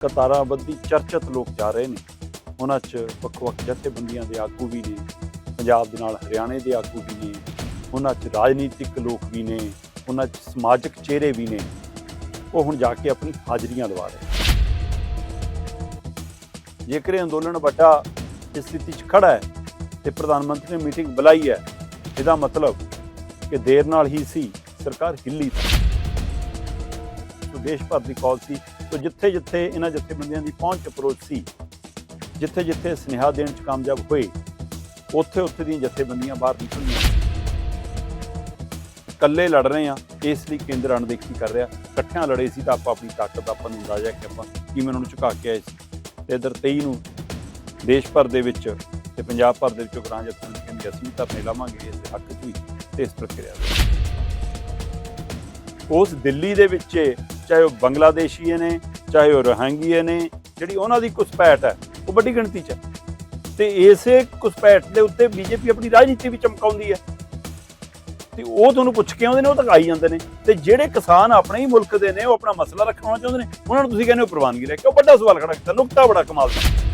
ਕਤਾਰਾਂ ਕਤਾਰਾਬੰਦੀ ਚਰਚਿਤ ਲੋਕ ਜਾ ਰਹੇ ਨੇ। ਉਹਨਾਂ 'ਚ ਵੱਖ-ਵੱਖ ਜਥੇਬੰਦੀਆਂ ਦੇ ਆਗੂ ਵੀ ਨੇ, ਪੰਜਾਬ ਦੇ ਨਾਲ ਹਰਿਆਣੇ ਦੇ ਆਗੂ ਵੀ ਨੇ, ਉਹਨਾਂ 'ਚ ਰਾਜਨੀਤਿਕ ਲੋਕ ਵੀ ਨੇ, ਉਹਨਾਂ 'ਚ ਸਮਾਜਿਕ ਚਿਹਰੇ ਵੀ ਨੇ। ਉਹ ਹੁਣ ਜਾ ਕੇ ਆਪਣੀ ਹਾਜ਼ਰੀਆਂ ਲਵਾ ਰਹੇ ਜੇਕਰ ਇਹ ਅੰਦੋਲਨ ਵੱਡਾ ਇਸ ਸਥਿਤੀ 'ਚ ਖੜਾ ਹੈ ਤੇ ਪ੍ਰਧਾਨ ਮੰਤਰੀ ਨੇ ਮੀਟਿੰਗ ਬੁਲਾਈ ਹੈ, ਇਹਦਾ ਮਤਲਬ ਕਿ ਦੇਰ ਨਾਲ ਹੀ ਸੀ ਸਰਕਾਰ ਹਿੱਲੀ ਸੀ। ਦੇਸ਼ ਭਰ ਦੀ ਕਾਲ ਸੀ ਸੋ ਜਿੱਥੇ ਜਿੱਥੇ ਇਹਨਾਂ ਜਥੇਬੰਦੀਆਂ ਦੀ ਪਹੁੰਚ ਅਪਰੋਚ ਸੀ ਜਿੱਥੇ ਜਿੱਥੇ ਸੁਨੇਹਾ ਦੇਣ 'ਚ ਕਾਮਯਾਬ ਹੋਏ, ਉੱਥੇ ਉੱਥੇ ਦੀਆਂ ਜਥੇਬੰਦੀਆਂ ਬਾਹਰ ਨਿਕਲੀਆਂ। ਇਕੱਲੇ ਲੜ ਰਹੇ ਆ ਇਸ ਲਈ ਕੇਂਦਰ ਅਣਦੇਖੀ ਕਰ ਰਿਹਾ। ਇਕੱਠਿਆਂ ਲੜੇ ਸੀ ਤਾਂ ਆਪਾਂ ਆਪਣੀ ਤਾਕਤ ਦਾ ਆਪਾਂ ਨੂੰ ਅੰਦਾਜ਼ਾ ਕਿ ਆਪਾਂ ਕਿਵੇਂ ਉਹਨਾਂ ਨੂੰ ਝੁਕਾ ਕੇ ਆਏ ਸੀ। ਤੇ ਇਧਰ 23 ਨੂੰ ਦੇਸ਼ ਭਰ ਦੇ ਵਿੱਚ ਤੇ ਪੰਜਾਬ ਭਰ ਦੇ ਵਿੱਚੋਂ ਗ੍ਰਾਂ ਜਥੇਬੰਦੀ ਕਹਿੰਦੇ ਅਸੀਂ ਧਰਨੇ ਲਾਵਾਂਗੇ, ਇਸ ਦੇ ਹੱਕ 'ਚ ਵੀ ਤੇ ਇਸ ਪ੍ਰਕਿਰਿਆ ਦੇ ਉਸ ਦਿੱਲੀ ਦੇ ਵਿੱਚ ਚਾਹੇ ਉਹ ਬੰਗਲਾਦੇਸ਼ੀਏ ਨੇ, ਚਾਹੇ ਉਹ ਰੋਹਿੰਗੀਏ ਨੇ, ਜਿਹੜੀ ਉਹਨਾਂ ਦੀ ਘੁਸਪੈਠ ਹੈ, ਉਹ ਵੱਡੀ ਗਿਣਤੀ 'ਚ ਹੈ। ਤੇ ਇਸੇ ਘੁਸਪੈਠ ਦੇ ਉੱਤੇ ਬੀਜੇਪੀ ਆਪਣੀ ਰਾਜਨੀਤੀ ਵੀ ਚਮਕਾਉਂਦੀ ਹੈ। ਤੇ ਉਹ ਤੁਹਾਨੂੰ ਪੁੱਛ ਕੇ ਆਉਂਦੇ ਨੇ, ਉਹ ਤਾਂ ਆਈ ਜਾਂਦੇ ਨੇ। ਤੇ ਜਿਹੜੇ ਕਿਸਾਨ ਆਪਣੇ ਹੀ ਮੁਲਕ ਦੇ ਨੇ, ਉਹ ਆਪਣਾ ਮਸਲਾ ਰੱਖਣਾ ਚਾਹੁੰਦੇ ਨੇ। ਉਹਨਾਂ ਨੂੰ ਤੁਸੀਂ ਕਹਿੰਦੇ ਹੋ ਪ੍ਰਵਾਨਗੀ ਲੈ ਕੇ ਉਹ ਵੱਡਾ ਸਵਾਲ ਖੜਾ ਕੀਤਾ, ਨੁਕਤਾ ਬੜਾ ਕਮਾਲ ਦਾ।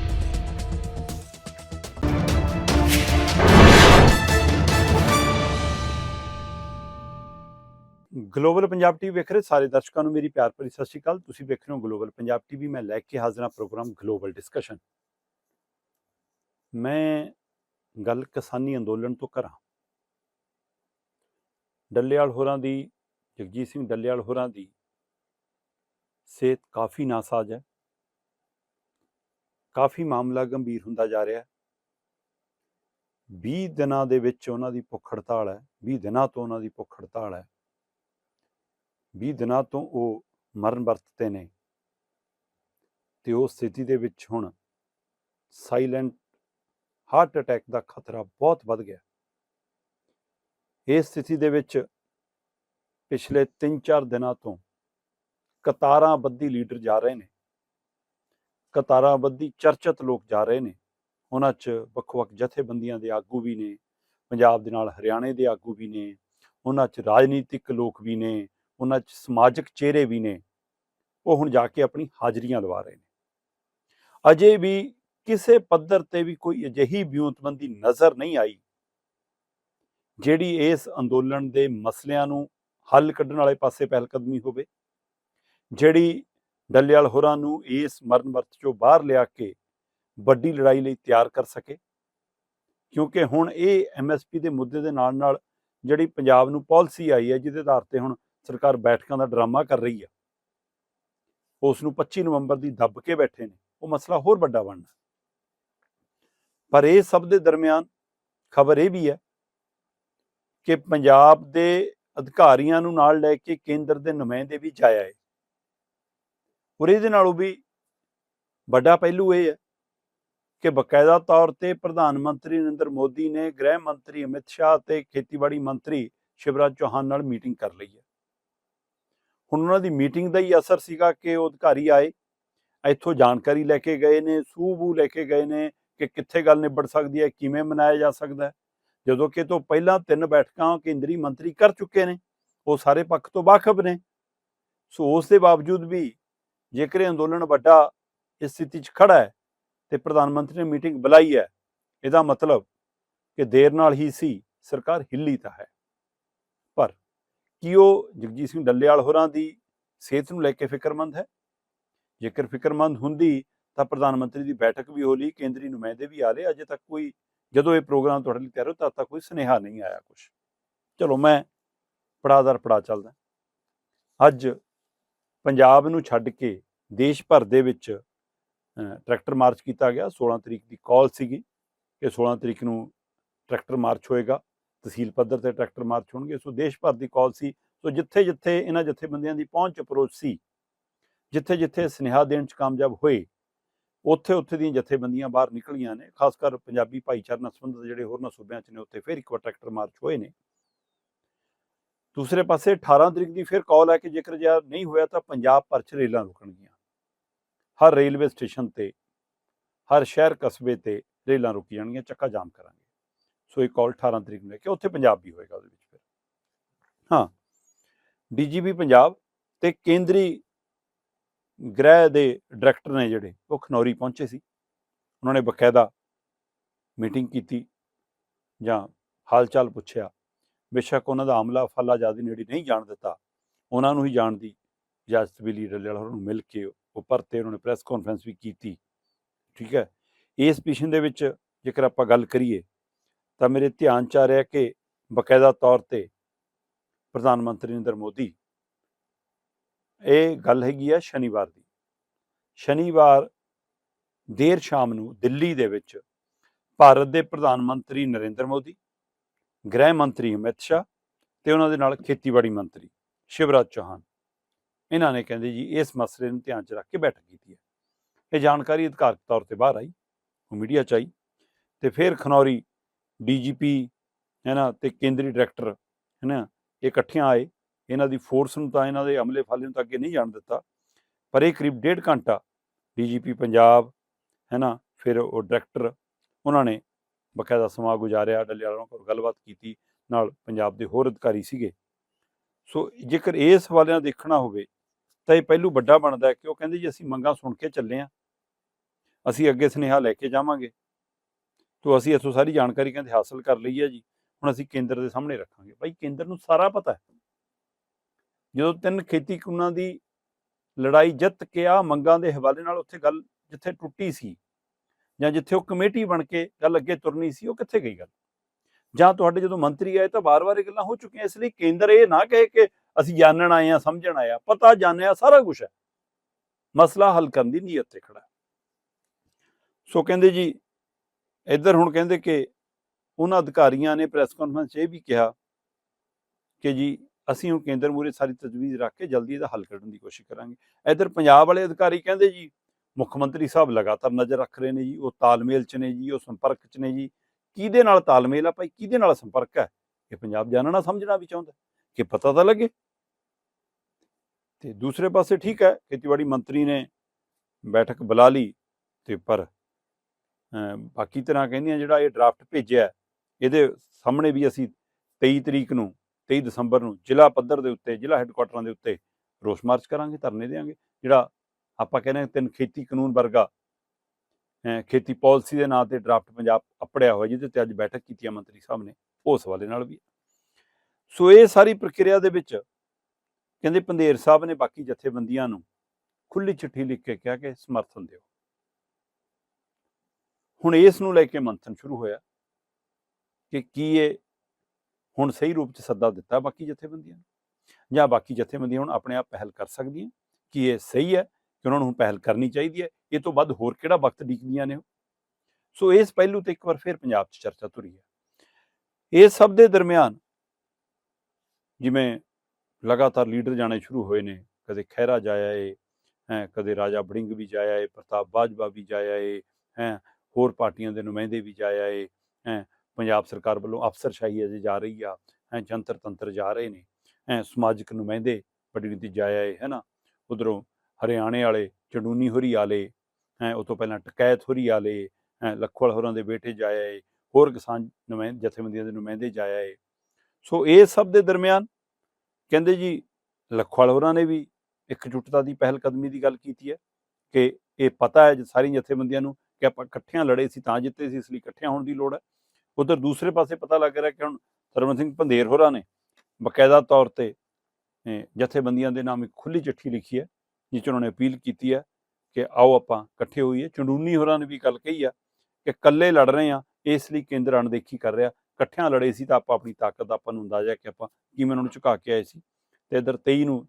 ਗਲੋਬਲ ਪੰਜਾਬ ਟੀਵੀ ਵੇਖ ਰਹੇ ਸਾਰੇ ਦਰਸ਼ਕਾਂ ਨੂੰ ਮੇਰੀ ਪਿਆਰ ਭਰੀ ਸਤਿ ਸ਼੍ਰੀ ਅਕਾਲ। ਤੁਸੀਂ ਵੇਖ ਰਹੇ ਹੋ ਗਲੋਬਲ ਪੰਜਾਬ ਟੀਵੀ। ਮੈਂ ਲੈ ਕੇ ਹਾਜ਼ਰਾਂ ਪ੍ਰੋਗਰਾਮ ਗਲੋਬਲ ਡਿਸਕਸ਼ਨ। ਮੈਂ ਗੱਲ ਕਿਸਾਨੀ ਅੰਦੋਲਨ ਤੋਂ ਕਰਾਂ। ਡੱਲੇਵਾਲ ਹੋਰਾਂ ਦੀ, ਜਗਜੀਤ ਸਿੰਘ ਡੱਲੇਵਾਲ ਹੋਰਾਂ ਦੀ ਸਿਹਤ ਕਾਫੀ ਨਾਸਾਜ਼ ਹੈ। ਕਾਫੀ ਮਾਮਲਾ ਗੰਭੀਰ ਹੁੰਦਾ ਜਾ ਰਿਹਾ ਹੈ। 20 ਦਿਨਾਂ ਦੇ ਵਿੱਚ ਉਹਨਾਂ ਦੀ ਭੁੱਖ ਹੜਤਾਲ ਹੈ। 20 ਦਿਨਾਂ ਤੋਂ ਉਹਨਾਂ ਦੀ ਭੁੱਖ ਹੜਤਾਲ ਹੈ। 20 ਦਿਨਾਂ ਤੋਂ ਉਹ ਮਰਨ ਵਰਤ ਨੇ। ਤੇ ਉਹ ਸਥਿਤੀ ਦੇ ਵਿੱਚ ਹੁਣ ਸਾਇਲੈਂਟ ਹਾਰਟ ਅਟੈਕ ਦਾ ਖਤਰਾ ਬਹੁਤ ਵੱਧ ਗਿਆ। ਇਸ ਸਥਿਤੀ ਦੇ ਵਿੱਚ ਪਿਛਲੇ 3-4 ਦਿਨਾਂ ਤੋਂ ਕਤਾਰਾਂ ਬੱਧੀ ਲੀਡਰ ਜਾ ਰਹੇ ਨੇ। ਕਤਾਰਾਂ ਬੱਧੀ ਚਰਚਿਤ ਲੋਕ ਜਾ ਰਹੇ ਨੇ। ਉਹਨਾਂ 'ਚ ਵੱਖ-ਵੱਖ ਜਥੇਬੰਦੀਆਂ ਦੇ ਆਗੂ ਵੀ ਨੇ, ਪੰਜਾਬ ਦੇ ਨਾਲ ਹਰਿਆਣੇ ਦੇ ਆਗੂ ਵੀ ਨੇ, ਉਹਨਾਂ 'ਚ ਰਾਜਨੀਤਿਕ ਲੋਕ ਵੀ ਨੇ ਉਹਨਾਂ 'ਚ ਸਮਾਜਿਕ ਚਿਹਰੇ ਵੀ ਨੇ, ਉਹ ਹੁਣ ਜਾ ਕੇ ਆਪਣੀ ਹਾਜ਼ਰੀਆਂ ਲਵਾ ਰਹੇ ਨੇ। ਅਜੇ ਵੀ ਕਿਸੇ ਪੱਧਰ ਤੇ ਵੀ ਕੋਈ ਅਜਿਹੀ ਵਿਉਂਤਬੰਦੀ ਨਜ਼ਰ ਨਹੀਂ ਆਈ, ਜਿਹੜੀ ਇਸ ਅੰਦੋਲਨ ਦੇ ਮਸਲਿਆਂ ਨੂੰ ਹੱਲ ਕੱਢਣ ਵਾਲੇ ਪਾਸੇ ਪਹਿਲਕਦਮੀ ਹੋਵੇ, ਜਿਹੜੀ ਡੱਲੇਵਾਲ ਹੋਰਾਂ ਨੂੰ ਇਸ ਮਰਨ ਵਰਤ ਚੋਂ ਬਾਹਰ ਲਿਆ ਕੇ ਵੱਡੀ ਲੜਾਈ ਲਈ ਤਿਆਰ ਕਰ ਸਕੇ, ਕਿਉਂਕਿ ਹੁਣ ਇਹ ਐਮਐਸਪੀ ਦੇ ਮੁੱਦੇ ਦੇ ਨਾਲ ਨਾਲ ਜਿਹੜੀ ਪੰਜਾਬ ਨੂੰ ਪਾਲਿਸੀ ਆਈ ਹੈ, ਜਿਹਦੇ ਆਧਾਰ ਤੇ ਹੁਣ ਸਰਕਾਰ ਬੈਠਕਾਂ ਦਾ ਡਰਾਮਾ ਕਰ ਰਹੀ ਹੈ ਉਸ ਨੂੰ 25 ਨਵੰਬਰ ਦੀ ਦੱਬ ਕੇ ਬੈਠੇ ਨੇ। ਉਹ ਮਸਲਾ ਹੋਰ ਵੱਡਾ ਬਣਨਾ। ਪਰ ਇਹ ਸਭ ਦੇ ਦਰਮਿਆਨ ਖਬਰ ਇਹ ਵੀ ਹੈ ਕਿ ਪੰਜਾਬ ਦੇ ਅਧਿਕਾਰੀਆਂ ਨੂੰ ਨਾਲ ਲੈ ਕੇ ਕੇਂਦਰ ਦੇ ਨੁਮਾਇੰਦੇ ਵੀ ਜਾਇਆ ਹੈ। ਔਰ ਇਹਦੇ ਨਾਲੋਂ ਵੀ ਵੱਡਾ ਪਹਿਲੂ ਇਹ ਹੈ ਕਿ ਬਕਾਇਦਾ ਤੌਰ ਤੇ ਪ੍ਰਧਾਨ ਮੰਤਰੀ ਨਰਿੰਦਰ ਮੋਦੀ ਨੇ ਗ੍ਰਹਿ ਮੰਤਰੀ ਅਮਿਤ ਸ਼ਾਹ ਤੇ ਖੇਤੀਬਾੜੀ ਮੰਤਰੀ ਸ਼ਿਵਰਾਜ ਚੌਹਾਨ ਨਾਲ ਮੀਟਿੰਗ ਕਰ ਲਈ ਹੈ। ਹੁਣ ਉਹਨਾਂ ਦੀ ਮੀਟਿੰਗ ਦਾ ਹੀ ਅਸਰ ਸੀਗਾ ਕਿ ਉਹ ਅਧਿਕਾਰੀ ਆਏ, ਇੱਥੋਂ ਜਾਣਕਾਰੀ ਲੈ ਕੇ ਗਏ ਨੇ ਸੂਬੂ ਲੈ ਕੇ ਗਏ ਨੇ ਕਿ ਕਿੱਥੇ ਗੱਲ ਨਿਬੜ ਸਕਦੀ ਹੈ, ਕਿਵੇਂ ਮਨਾਇਆ ਜਾ ਸਕਦਾ ਹੈ। ਜਦੋਂ ਕਿ ਤੋਂ ਪਹਿਲਾਂ ਤਿੰਨ ਬੈਠਕਾਂ ਕੇਂਦਰੀ ਮੰਤਰੀ ਕਰ ਚੁੱਕੇ ਨੇ, ਉਹ ਸਾਰੇ ਪੱਖ ਤੋਂ ਵਾਕਫ ਨੇ। ਸੋ ਉਸ ਦੇ ਬਾਵਜੂਦ ਵੀ ਜੇਕਰ ਇਹ ਅੰਦੋਲਨ ਵੱਡਾ ਇਸ ਸਥਿਤੀ 'ਚ ਖੜਾ ਹੈ ਤੇ ਪ੍ਰਧਾਨ ਮੰਤਰੀ ਨੇ ਮੀਟਿੰਗ ਬੁਲਾਈ ਹੈ, ਇਹਦਾ ਮਤਲਬ ਕਿ ਦੇਰ ਨਾਲ ਹੀ ਸੀ, ਸਰਕਾਰ ਹਿੱਲੀ ਤਾਂ ਹੈ। ਕੀ ਉਹ ਜਗਜੀਤ ਸਿੰਘ ਡੱਲੇਵਾਲ ਹੋਰਾਂ ਦੀ ਸਿਹਤ ਨੂੰ ਲੈ ਕੇ ਫਿਕਰਮੰਦ ਹੈ? ਜੇਕਰ ਫਿਕਰਮੰਦ ਹੁੰਦੀ ਤਾਂ ਪ੍ਰਧਾਨ ਮੰਤਰੀ ਦੀ ਬੈਠਕ ਵੀ ਹੋ ਲਈ ਕੇਂਦਰੀ ਨੁਮਾਇੰਦੇ ਵੀ ਆ ਰਹੇ। ਅਜੇ ਤੱਕ ਕੋਈ, ਜਦੋਂ ਇਹ ਪ੍ਰੋਗਰਾਮ ਤੁਹਾਡੇ ਲਈ ਤਿਆਰ ਹੋ, ਤਦ ਤੱਕ ਕੋਈ ਸੁਨੇਹਾ ਨਹੀਂ ਆਇਆ ਕੁਝ ਚਲੋ ਮੈਂ ਪੜਾਦਰ ਪੜਾ ਚੱਲਦਾ। ਅੱਜ ਪੰਜਾਬ ਨੂੰ ਛੱਡ ਕੇ ਦੇਸ਼ ਭਰ ਦੇ ਵਿੱਚ ਟਰੈਕਟਰ ਮਾਰਚ ਕੀਤਾ ਗਿਆ। 16 ਤਰੀਕ ਦੀ ਕਾਲ ਸੀਗੀ ਕਿ 16 ਤਰੀਕ ਨੂੰ ਟਰੈਕਟਰ ਮਾਰਚ ਹੋਏਗਾ। ਤਹਿਸੀਲ ਪੱਧਰ ਤੇ ਟਰੈਕਟਰ ਮਾਰਚ ਹੋਣਗੇ ਸੋ ਦੇਸ਼ ਭਰ ਦੀ ਕਾਲ ਸੀ। ਸੋ ਜਿੱਥੇ ਜਿੱਥੇ ਇਹਨਾਂ ਜਥੇਬੰਦੀਆਂ ਦੀ ਪਹੁੰਚ ਅਪਰੋਚ ਸੀ ਜਿੱਥੇ ਜਿੱਥੇ ਸੁਨੇਹਾ ਦੇਣ 'ਚ ਕਾਮਯਾਬ ਹੋਏ ਉੱਥੇ ਉੱਥੇ ਦੀਆਂ ਜਥੇਬੰਦੀਆਂ ਬਾਹਰ ਨਿਕਲੀਆਂ ਨੇ। ਖਾਸ ਕਰ ਪੰਜਾਬੀ ਭਾਈਚਾਰੇ ਨਾਲ ਸੰਬੰਧਿਤ ਜਿਹੜੇ ਹੋਰਨਾਂ ਸੂਬਿਆਂ 'ਚ ਨੇ, ਉੱਥੇ ਫਿਰ ਇੱਕ ਵਾਰ ਟਰੈਕਟਰ ਮਾਰਚ ਹੋਏ ਨੇ। ਦੂਸਰੇ ਪਾਸੇ 18 ਤਰੀਕ ਦੀ ਫਿਰ ਕਾਲ ਹੈ ਕਿ ਜੇਕਰ ਜੇ ਨਹੀਂ ਹੋਇਆ ਤਾਂ ਪੰਜਾਬ ਭਰ 'ਚ ਰੇਲਾਂ ਰੁਕਣਗੀਆਂ। ਹਰ ਰੇਲਵੇ ਸਟੇਸ਼ਨ ਤੇ, ਹਰ ਸ਼ਹਿਰ ਕਸਬੇ ਤੇ ਰੇਲਾਂ ਰੁਕੀ ਜਾਣਗੀਆਂ, ਚੱਕਾ ਜਾਮ ਕਰਾਂਗੇ। ਸੋ ਇਹ ਕਾਲ 18 ਤਰੀਕ ਨੂੰ ਲੈ ਕੇ ਉੱਥੇ ਪੰਜਾਬ ਵੀ ਹੋਏਗਾ ਉਹਦੇ ਵਿੱਚ ਫਿਰ। ਹਾਂ। ਡੀਜੀਪੀ ਪੰਜਾਬ ਤੇ ਕੇਂਦਰੀ ਗ੍ਰਹਿ ਦੇ ਡਾਇਰੈਕਟਰ ਨੇ ਜਿਹੜੇ, ਉਹ ਖਨੌਰੀ ਪਹੁੰਚੇ ਸੀ। ਉਹਨਾਂ ਨੇ ਬਕਾਇਦਾ ਮੀਟਿੰਗ ਕੀਤੀ ਜਾਂ ਹਾਲ ਚਾਲ ਪੁੱਛਿਆ। ਬੇਸ਼ੱਕ ਉਹਨਾਂ ਦਾ ਆਮਲਾ ਫਾਲਾ ਜ਼ਿਆਦਾ ਨੇੜੇ ਨਹੀਂ ਜਾਣ ਦਿੱਤਾ, ਉਹਨਾਂ ਨੂੰ ਹੀ ਜਾਣ ਦੀ ਇਜਾਜ਼ਤ ਵੀ ਲੀਡਰ ਜਿਹੜਾ ਉਹਨਾਂ ਨੂੰ ਮਿਲ ਕੇ ਉਹ ਪਰਤੇ ਉਹਨਾਂ ਨੇ ਪ੍ਰੈਸ ਕਾਨਫਰੰਸ ਵੀ ਕੀਤੀ। ਠੀਕ ਹੈ। ਇਸ ਪਿਛਨ ਦੇ ਵਿੱਚ ਜੇਕਰ ਆਪਾਂ ਗੱਲ ਕਰੀਏ ਤਾਂ ਮੇਰੇ ਧਿਆਨ ਚ ਆ ਰਿਹਾ ਕਿ ਬਕਾਇਦਾ ਤੌਰ ਤੇ ਪ੍ਰਧਾਨ ਮੰਤਰੀ ਨਰਿੰਦਰ ਮੋਦੀ ਇਹ ਗੱਲ ਹੈਗੀ ਆ ਸ਼ਨੀਵਾਰ ਦੀ। ਸ਼ਨੀਵਾਰ ਦੇਰ ਸ਼ਾਮ ਨੂੰ ਦਿੱਲੀ ਦੇ ਵਿੱਚ ਭਾਰਤ ਦੇ ਪ੍ਰਧਾਨ ਮੰਤਰੀ ਨਰਿੰਦਰ ਮੋਦੀ, ਗ੍ਰਹਿ ਮੰਤਰੀ ਅਮਿਤ ਸ਼ਾਹ ਤੇ ਉਹਨਾਂ ਦੇ ਨਾਲ ਖੇਤੀਬਾੜੀ ਮੰਤਰੀ ਸ਼ਿਵਰਾਜ ਚੌਹਾਨ। ਇਹਨਾਂ ਨੇ ਕਹਿੰਦੇ ਜੀ ਇਸ ਮਸਲੇ ਨੂੰ ਧਿਆਨ 'ਚ ਰੱਖ ਕੇ ਬੈਠਕ ਕੀਤੀ ਹੈ। ਇਹ ਜਾਣਕਾਰੀ ਅਧਿਕਾਰਕ ਤੌਰ ਤੇ ਬਾਹਰ ਆਈ, ਉਹ ਮੀਡੀਆ 'ਚ ਆਈ ਤੇ ਫਿਰ ਖਨੌਰੀ ਡੀਜੀਪੀ, ਹੈ ਨਾ, ਤੇ ਕੇਂਦਰੀ ਡਾਇਰੈਕਟਰ, ਹੈ ਨਾ, ਇਹ ਇਕੱਠਿਆਂ ਆਏ। ਇਹਨਾਂ ਦੀ ਫੋਰਸ ਨੂੰ ਤਾਂ ਇਹਨਾਂ ਦੇ ਅਮਲੇ ਫਾਲੇ ਨੂੰ ਤਾਂ ਅੱਗੇ ਨਹੀਂ ਜਾਣ ਦਿੱਤਾ। ਪਰ ਇਹ ਕਰੀਬ ਡੇਢ ਘੰਟਾ ਡੀਜੀਪੀ ਪੰਜਾਬ, ਹੈ ਨਾ, ਫਿਰ ਉਹ ਡਾਇਰੈਕਟਰ, ਉਹਨਾਂ ਨੇ ਬਕਾਇਦਾ ਸਮਾਂ ਗੁਜ਼ਾਰਿਆ, ਡੱਲੇਵਾਲ ਨਾਲ ਗੱਲਬਾਤ ਕੀਤੀ, ਨਾਲ ਪੰਜਾਬ ਦੇ ਹੋਰ ਅਧਿਕਾਰੀ ਸੀਗੇ। ਸੋ ਜੇਕਰ ਇਸ ਹਵਾਲੇ ਨਾਲ ਦੇਖਣਾ ਹੋਵੇ, ਤਾਂ ਇਹ ਪਹਿਲੂ ਵੱਡਾ ਬਣਦਾ ਕਿ ਉਹ ਕਹਿੰਦੇ ਜੀ ਅਸੀਂ ਮੰਗਾਂ ਸੁਣ ਕੇ ਚੱਲੇ ਆ। ਅਸੀਂ ਅੱਗੇ ਸੁਨੇਹਾ ਲੈ ਕੇ ਜਾਵਾਂਗੇ। ਤੋਂ ਅਸੀਂ ਇੱਥੋਂ ਸਾਰੀ ਜਾਣਕਾਰੀ ਕਹਿੰਦੇ ਹਾਸਲ ਕਰ ਲਈ ਹੈ ਜੀ, ਹੁਣ ਅਸੀਂ ਕੇਂਦਰ ਦੇ ਸਾਹਮਣੇ ਰੱਖਾਂਗੇ। ਭਾਈ ਕੇਂਦਰ ਨੂੰ ਸਾਰਾ ਪਤਾ ਹੈ। ਜਦੋਂ ਤਿੰਨ ਖੇਤੀ ਕਾਨੂੰਨਾਂ ਦੀ ਲੜਾਈ ਜਿੱਤ ਕੇ ਆ ਮੰਗਾਂ ਦੇ ਹਵਾਲੇ ਨਾਲ ਉੱਥੇ ਗੱਲ ਜਿੱਥੇ ਟੁੱਟੀ ਸੀ ਜਾਂ ਜਿੱਥੇ ਉਹ ਕਮੇਟੀ ਬਣ ਕੇ ਗੱਲ ਅੱਗੇ ਤੁਰਨੀ ਸੀ, ਉਹ ਕਿੱਥੇ ਗਈ ਗੱਲ? ਜਾਂ ਤੁਹਾਡੇ ਜਦੋਂ ਮੰਤਰੀ ਆਏ ਤਾਂ ਵਾਰ-ਵਾਰ ਇਹ ਗੱਲਾਂ ਹੋ ਚੁੱਕੀਆਂ, ਇਸ ਲਈ ਕੇਂਦਰ ਇਹ ਨਾ ਕਹੇ ਕਿ ਅਸੀਂ ਜਾਣਨ ਆਏ ਆ ਸਮਝਣ ਆਏ ਆ ਪਤਾ ਜਾਣਿਆ ਸਾਰਾ ਕੁਝ ਹੈ। ਮਸਲਾ ਹੱਲ ਕਰਨ ਦੀ ਨੀਅਤ ਤੇ ਖੜਾ ਸੋ ਕਹਿੰਦੇ ਜੀ ਇੱਧਰ ਹੁਣ ਕਹਿੰਦੇ ਕਿ ਉਹਨਾਂ ਅਧਿਕਾਰੀਆਂ ਨੇ ਪ੍ਰੈਸ ਕਾਨਫਰੰਸ 'ਚ ਇਹ ਵੀ ਕਿਹਾ ਕਿ ਜੀ ਅਸੀਂ ਹੁਣ ਕੇਂਦਰ ਮੂਰੇ ਸਾਰੀ ਤਜਵੀਜ਼ ਰੱਖ ਕੇ ਜਲਦੀ ਇਹਦਾ ਹੱਲ ਕੱਢਣ ਦੀ ਕੋਸ਼ਿਸ਼ ਕਰਾਂਗੇ। ਇੱਧਰ ਪੰਜਾਬ ਵਾਲੇ ਅਧਿਕਾਰੀ ਕਹਿੰਦੇ ਜੀ, ਮੁੱਖ ਮੰਤਰੀ ਸਾਹਿਬ ਲਗਾਤਾਰ ਨਜ਼ਰ ਰੱਖ ਰਹੇ ਨੇ ਜੀ, ਉਹ ਤਾਲਮੇਲ 'ਚ ਨੇ ਜੀ, ਉਹ ਸੰਪਰਕ 'ਚ ਨੇ ਜੀ। ਕਿਹਦੇ ਨਾਲ ਤਾਲਮੇਲ ਆ ਭਾਈ? ਕਿਹਦੇ ਨਾਲ ਸੰਪਰਕ ਹੈ? ਇਹ ਪੰਜਾਬ ਜਾਣਨਾ ਸਮਝਣਾ ਵੀ ਚਾਹੁੰਦਾ ਕਿ ਪਤਾ ਤਾਂ ਲੱਗੇ। ਤੇ ਦੂਸਰੇ ਪਾਸੇ ਠੀਕ ਹੈ, ਖੇਤੀਬਾੜੀ ਮੰਤਰੀ ਨੇ ਬੈਠਕ ਬੁਲਾ ਲਈ ਤੇ ਪਰ ਬਾਕੀ ਤਰ੍ਹਾਂ ਕਹਿੰਦੀਆਂ ਜਿਹੜਾ ਇਹ ਡਰਾਫਟ ਭੇਜਿਆ ਇਹਦੇ ਸਾਹਮਣੇ ਵੀ ਅਸੀਂ 23 ਤਰੀਕ ਨੂੰ 23 ਦਸੰਬਰ ਨੂੰ ਜ਼ਿਲ੍ਹਾ ਪੱਧਰ ਦੇ ਉੱਤੇ, ਜ਼ਿਲ੍ਹਾ ਹੈੱਡਕੁਆਟਰਾਂ ਦੇ ਉੱਤੇ ਰੋਸ ਮਾਰਚ ਕਰਾਂਗੇ, ਧਰਨੇ ਦੇਵਾਂਗੇ, ਜਿਹੜਾ ਆਪਾਂ ਕਹਿੰਦੇ ਹਾਂ ਤਿੰਨ ਖੇਤੀ ਕਾਨੂੰਨ ਵਰਗਾ ਖੇਤੀ ਪਾਲਿਸੀ ਦੇ ਨਾਂ ਤੇ ਡਰਾਫਟ ਪੰਜਾਬ ਅਪੜਿਆ ਹੋਇਆ, ਜਿਹਦੇ ਤੇ ਅੱਜ ਬੈਠਕ ਕੀਤੀ ਹੈ ਮੰਤਰੀ ਸਾਹਿਬ ਨੇ, ਉਸ ਹਵਾਲੇ ਨਾਲ ਵੀ। ਸੋ ਇਹ ਸਾਰੀ ਪ੍ਰਕਿਰਿਆ ਦੇ ਵਿੱਚ ਕਹਿੰਦੇ ਪੰਧੇਰ ਸਾਹਿਬ ਨੇ ਬਾਕੀ ਜਥੇਬੰਦੀਆਂ ਨੂੰ ਖੁੱਲੀ ਚਿੱਠੀ ਲਿਖ ਕੇ ਕਿਹਾ ਕਿ ਸਮਰਥਨ ਦਿਓ। ਹੁਣ ਇਸ ਨੂੰ ਲੈ ਕੇ ਮੰਥਨ ਸ਼ੁਰੂ ਹੋਇਆ ਕਿ ਕੀ ਇਹ ਹੁਣ ਸਹੀ ਰੂਪ ਚ ਸੱਦਾ ਦਿੱਤਾ ਬਾਕੀ ਜਥੇਬੰਦੀਆਂ ਨੂੰ? ਜਾਂ ਬਾਕੀ ਜਥੇਬੰਦੀਆਂ ਹੁਣ ਆਪਣੇ ਆਪ ਪਹਿਲ ਕਰ ਸਕਦੀਆਂ? ਕਿ ਇਹ ਸਹੀ ਹੈ ਕਿ ਉਹਨਾਂ ਨੂੰ ਹੁਣ ਪਹਿਲ ਕਰਨੀ ਚਾਹੀਦੀ ਹੈ? ਇਹ ਤੋਂ ਵੱਧ ਹੋਰ ਕਿਹੜਾ ਵਕਤ ਡੀਕਦੀਆਂ ਨੇ ਉਹ? ਸੋ ਇਸ ਪਹਿਲੂ ਤੇ ਇੱਕ ਵਾਰ ਫਿਰ ਪੰਜਾਬ 'ਚ ਚਰਚਾ ਤੁਰੀ ਹੈ। ਇਹ ਸਭ ਦੇ ਦਰਮਿਆਨ ਜਿਵੇਂ ਲਗਾਤਾਰ ਲੀਡਰ ਜਾਣੇ ਸ਼ੁਰੂ ਹੋਏ ਨੇ, ਕਦੇ ਖਹਿਰਾ ਜਾਇਆ ਏ, ਹੈ, ਕਦੇ ਰਾਜਾ ਬੜਿੰਗ ਵੀ ਜਾਇਆ ਏ, ਪ੍ਰਤਾਪ ਬਾਜਵਾ ਵੀ ਜਾਇਆ ਏ, ਹੈ ਹੋਰ ਪਾਰਟੀਆਂ ਦੇ ਨੁਮਾਇੰਦੇ ਵੀ ਜਾਇਆ ਏ ਹੈ, ਪੰਜਾਬ ਸਰਕਾਰ ਵੱਲੋਂ ਅਫਸਰਸ਼ਾਹੀ ਅਜੇ ਜਾ ਰਹੀ ਆ, ਹੈ, ਜੰਤਰ ਤੰਤਰ ਜਾ ਰਹੇ ਨੇ, ਹੈ, ਸਮਾਜਿਕ ਨੁਮਾਇੰਦੇ ਬੜੀ ਗਿਣਤੀ ਜਾਇਆ ਏ ਹੈ ਨਾ ਉਧਰੋਂ ਹਰਿਆਣੇ ਵਾਲੇ ਚੜੂਨੀ ਹੋਰੀ ਵਾਲੇ, ਹੈ, ਉਹ ਤੋਂ ਪਹਿਲਾਂ ਟਕੈਤ ਹੋਰੀ ਵਾਲੇ, ਹੈ, ਲੱਖੋਵਾਲ ਹੋਰਾਂ ਦੇ ਬੇਟੇ ਜਾਇਆ ਏ ਹੋਰ ਕਿਸਾਨ ਨੁਮਾਇੰਦੇ ਜਥੇਬੰਦੀਆਂ ਦੇ ਨੁਮਾਇੰਦੇ ਜਾਇਆ ਏ ਸੋ ਇਹ ਸਭ ਦੇ ਦਰਮਿਆਨ ਕਹਿੰਦੇ ਜੀ, ਲੱਖੋਵਾਲ ਹੋਰਾਂ ਨੇ ਵੀ ਇਕਜੁੱਟਤਾ ਦੀ ਪਹਿਲ ਕਦਮੀ ਦੀ ਗੱਲ ਕੀਤੀ ਹੈ ਕਿ ਇਹ ਪਤਾ ਹੈ ਸਾਰੀਆਂ ਜਥੇਬੰਦੀਆਂ ਨੂੰ ਕਿ ਆਪਾਂ ਇਕੱਠਿਆਂ ਲੜੇ ਸੀ, ਤਾਂ ਜਿੱਤੇ ਸੀ, ਇਸ ਲਈ ਇਕੱਠਿਆਂ ਹੋਣ ਦੀ ਲੋੜ ਹੈ। ਉਧਰ ਦੂਸਰੇ ਪਾਸੇ ਪਤਾ ਲੱਗ ਰਿਹਾ ਕਿ ਹੁਣ ਸਰਵਨ ਸਿੰਘ ਪੰਧੇਰ ਹੋਰਾਂ ਨੇ ਬਕਾਇਦਾ ਤੌਰ ਤੇ ਜਥੇਬੰਦੀਆਂ ਦੇ ਨਾਮ ਇੱਕ ਖੁੱਲੀ ਚਿੱਠੀ ਲਿਖੀ ਹੈ, ਜਿਸ 'ਚ ਉਹਨਾਂ ਨੇ ਅਪੀਲ ਕੀਤੀ ਹੈ ਕਿ ਆਓ ਆਪਾਂ ਇਕੱਠੇ ਹੋਈਏ। ਚੰਡੂਨੀ ਹੋਰਾਂ ਨੇ ਵੀ ਗੱਲ ਕਹੀ ਆ ਕਿ ਇਕੱਲੇ ਲੜ ਰਹੇ ਆ ਇਸ ਲਈ ਕੇਂਦਰ ਅਣਦੇਖੀ ਕਰ ਰਿਹਾ। ਇਕੱਠਿਆਂ ਲੜੇ ਸੀ ਤਾਂ ਆਪਾਂ ਆਪਣੀ ਤਾਕਤ ਦਾ ਆਪਾਂ ਨੂੰ ਅੰਦਾਜ਼ਾ ਕਿ ਆਪਾਂ ਕਿਵੇਂ ਉਹਨਾਂ ਨੂੰ ਝੁਕਾ ਕੇ ਆਏ ਸੀ। ਤੇ ਇਧਰ 23 ਨੂੰ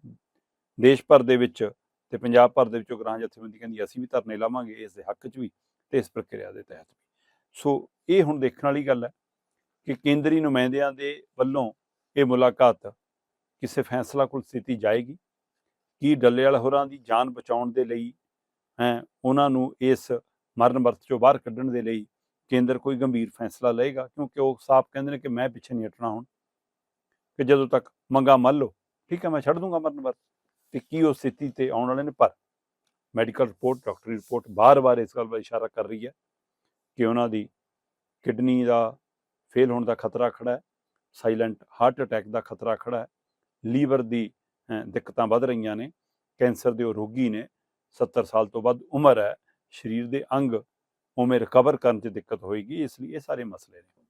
ਦੇਸ਼ ਭਰ ਦੇ ਵਿੱਚ ਤੇ ਪੰਜਾਬ ਭਰ ਦੇ ਵਿੱਚੋਂ ਗ੍ਰਾਂ ਜਥੇਬੰਦੀ ਕਹਿੰਦੀ, ਅਸੀਂ ਵੀ ਧਰਨੇ ਲਾਵਾਂਗੇ ਇਸ ਦੇ ਹੱਕ 'ਚ ਵੀ ਤੇ ਇਸ ਪ੍ਰਕਿਰਿਆ ਦੇ ਤਹਿਤ ਵੀ। ਸੋ ਇਹ ਹੁਣ ਦੇਖਣ ਵਾਲੀ ਗੱਲ ਹੈ ਕਿ ਕੇਂਦਰੀ ਨੁਮਾਇੰਦਿਆਂ ਦੇ ਵੱਲੋਂ ਇਹ ਮੁਲਾਕਾਤ ਕਿਸੇ ਫੈਸਲਾ ਕੋਲ ਸਥਿਤੀ ਜਾਏਗੀ? ਕੀ ਡੱਲੇਵਾਲ ਹੋਰਾਂ ਦੀ ਜਾਨ ਬਚਾਉਣ ਦੇ ਲਈ, ਹੈ, ਉਹਨਾਂ ਨੂੰ ਇਸ ਮਰਨ ਵਰਤ ਚੋਂ ਬਾਹਰ ਕੱਢਣ ਦੇ ਲਈ ਕੇਂਦਰ ਕੋਈ ਗੰਭੀਰ ਫੈਸਲਾ ਲਏਗਾ? ਕਿਉਂਕਿ ਉਹ ਸਾਫ਼ ਕਹਿੰਦੇ ਨੇ ਕਿ ਮੈਂ ਪਿੱਛੇ ਨਹੀਂ ਹਟਣਾ ਹੁਣ। ਕਿ ਜਦੋਂ ਤੱਕ ਮੰਗਾ ਮੰਨ ਲਓ, ਠੀਕ ਹੈ, ਮੈਂ ਛੱਡ ਦੂੰਗਾ ਮਰਨ ਵਰਤ। ਤੇ ਕੀ ਉਹ ਸਥਿਤੀ ਤੇ ਆਉਣ ਵਾਲੇ ਨੇ? ਪਰ ਮੈਡੀਕਲ ਰਿਪੋਰਟ ਡਾਕਟਰੀ ਰਿਪੋਰਟ ਬਾਰ-ਬਾਰ ਇਸ ਗੱਲ ਵੱਲ ਇਸ਼ਾਰਾ ਕਰ ਰਹੀ ਹੈ ਕਿ ਉਹਨਾਂ ਦੀ ਕਿਡਨੀ ਦਾ ਫੇਲ ਹੋਣ ਦਾ ਖਤਰਾ ਖੜਾ ਹੈ ਸਾਇਲੈਂਟ ਹਾਰਟ ਅਟੈਕ ਦਾ ਖਤਰਾ ਖੜਾ ਹੈ, ਲੀਵਰ ਦੀ ਦਿੱਕਤਾਂ ਵੱਧ ਰਹੀਆਂ ਨੇ, ਕੈਂਸਰ ਦੇ ਉਹ ਰੋਗੀ ਨੇ 70 ਸਾਲ ਤੋਂ ਵੱਧ ਉਮਰ ਹੈ, ਸਰੀਰ ਦੇ ਅੰਗ ਉਵੇਂ ਰਿਕਵਰ ਕਰਨ 'ਚ ਦਿੱਕਤ ਹੋਏਗੀ, ਇਸ ਲਈ ਇਹ ਸਾਰੇ ਮਸਲੇ ਨੇ।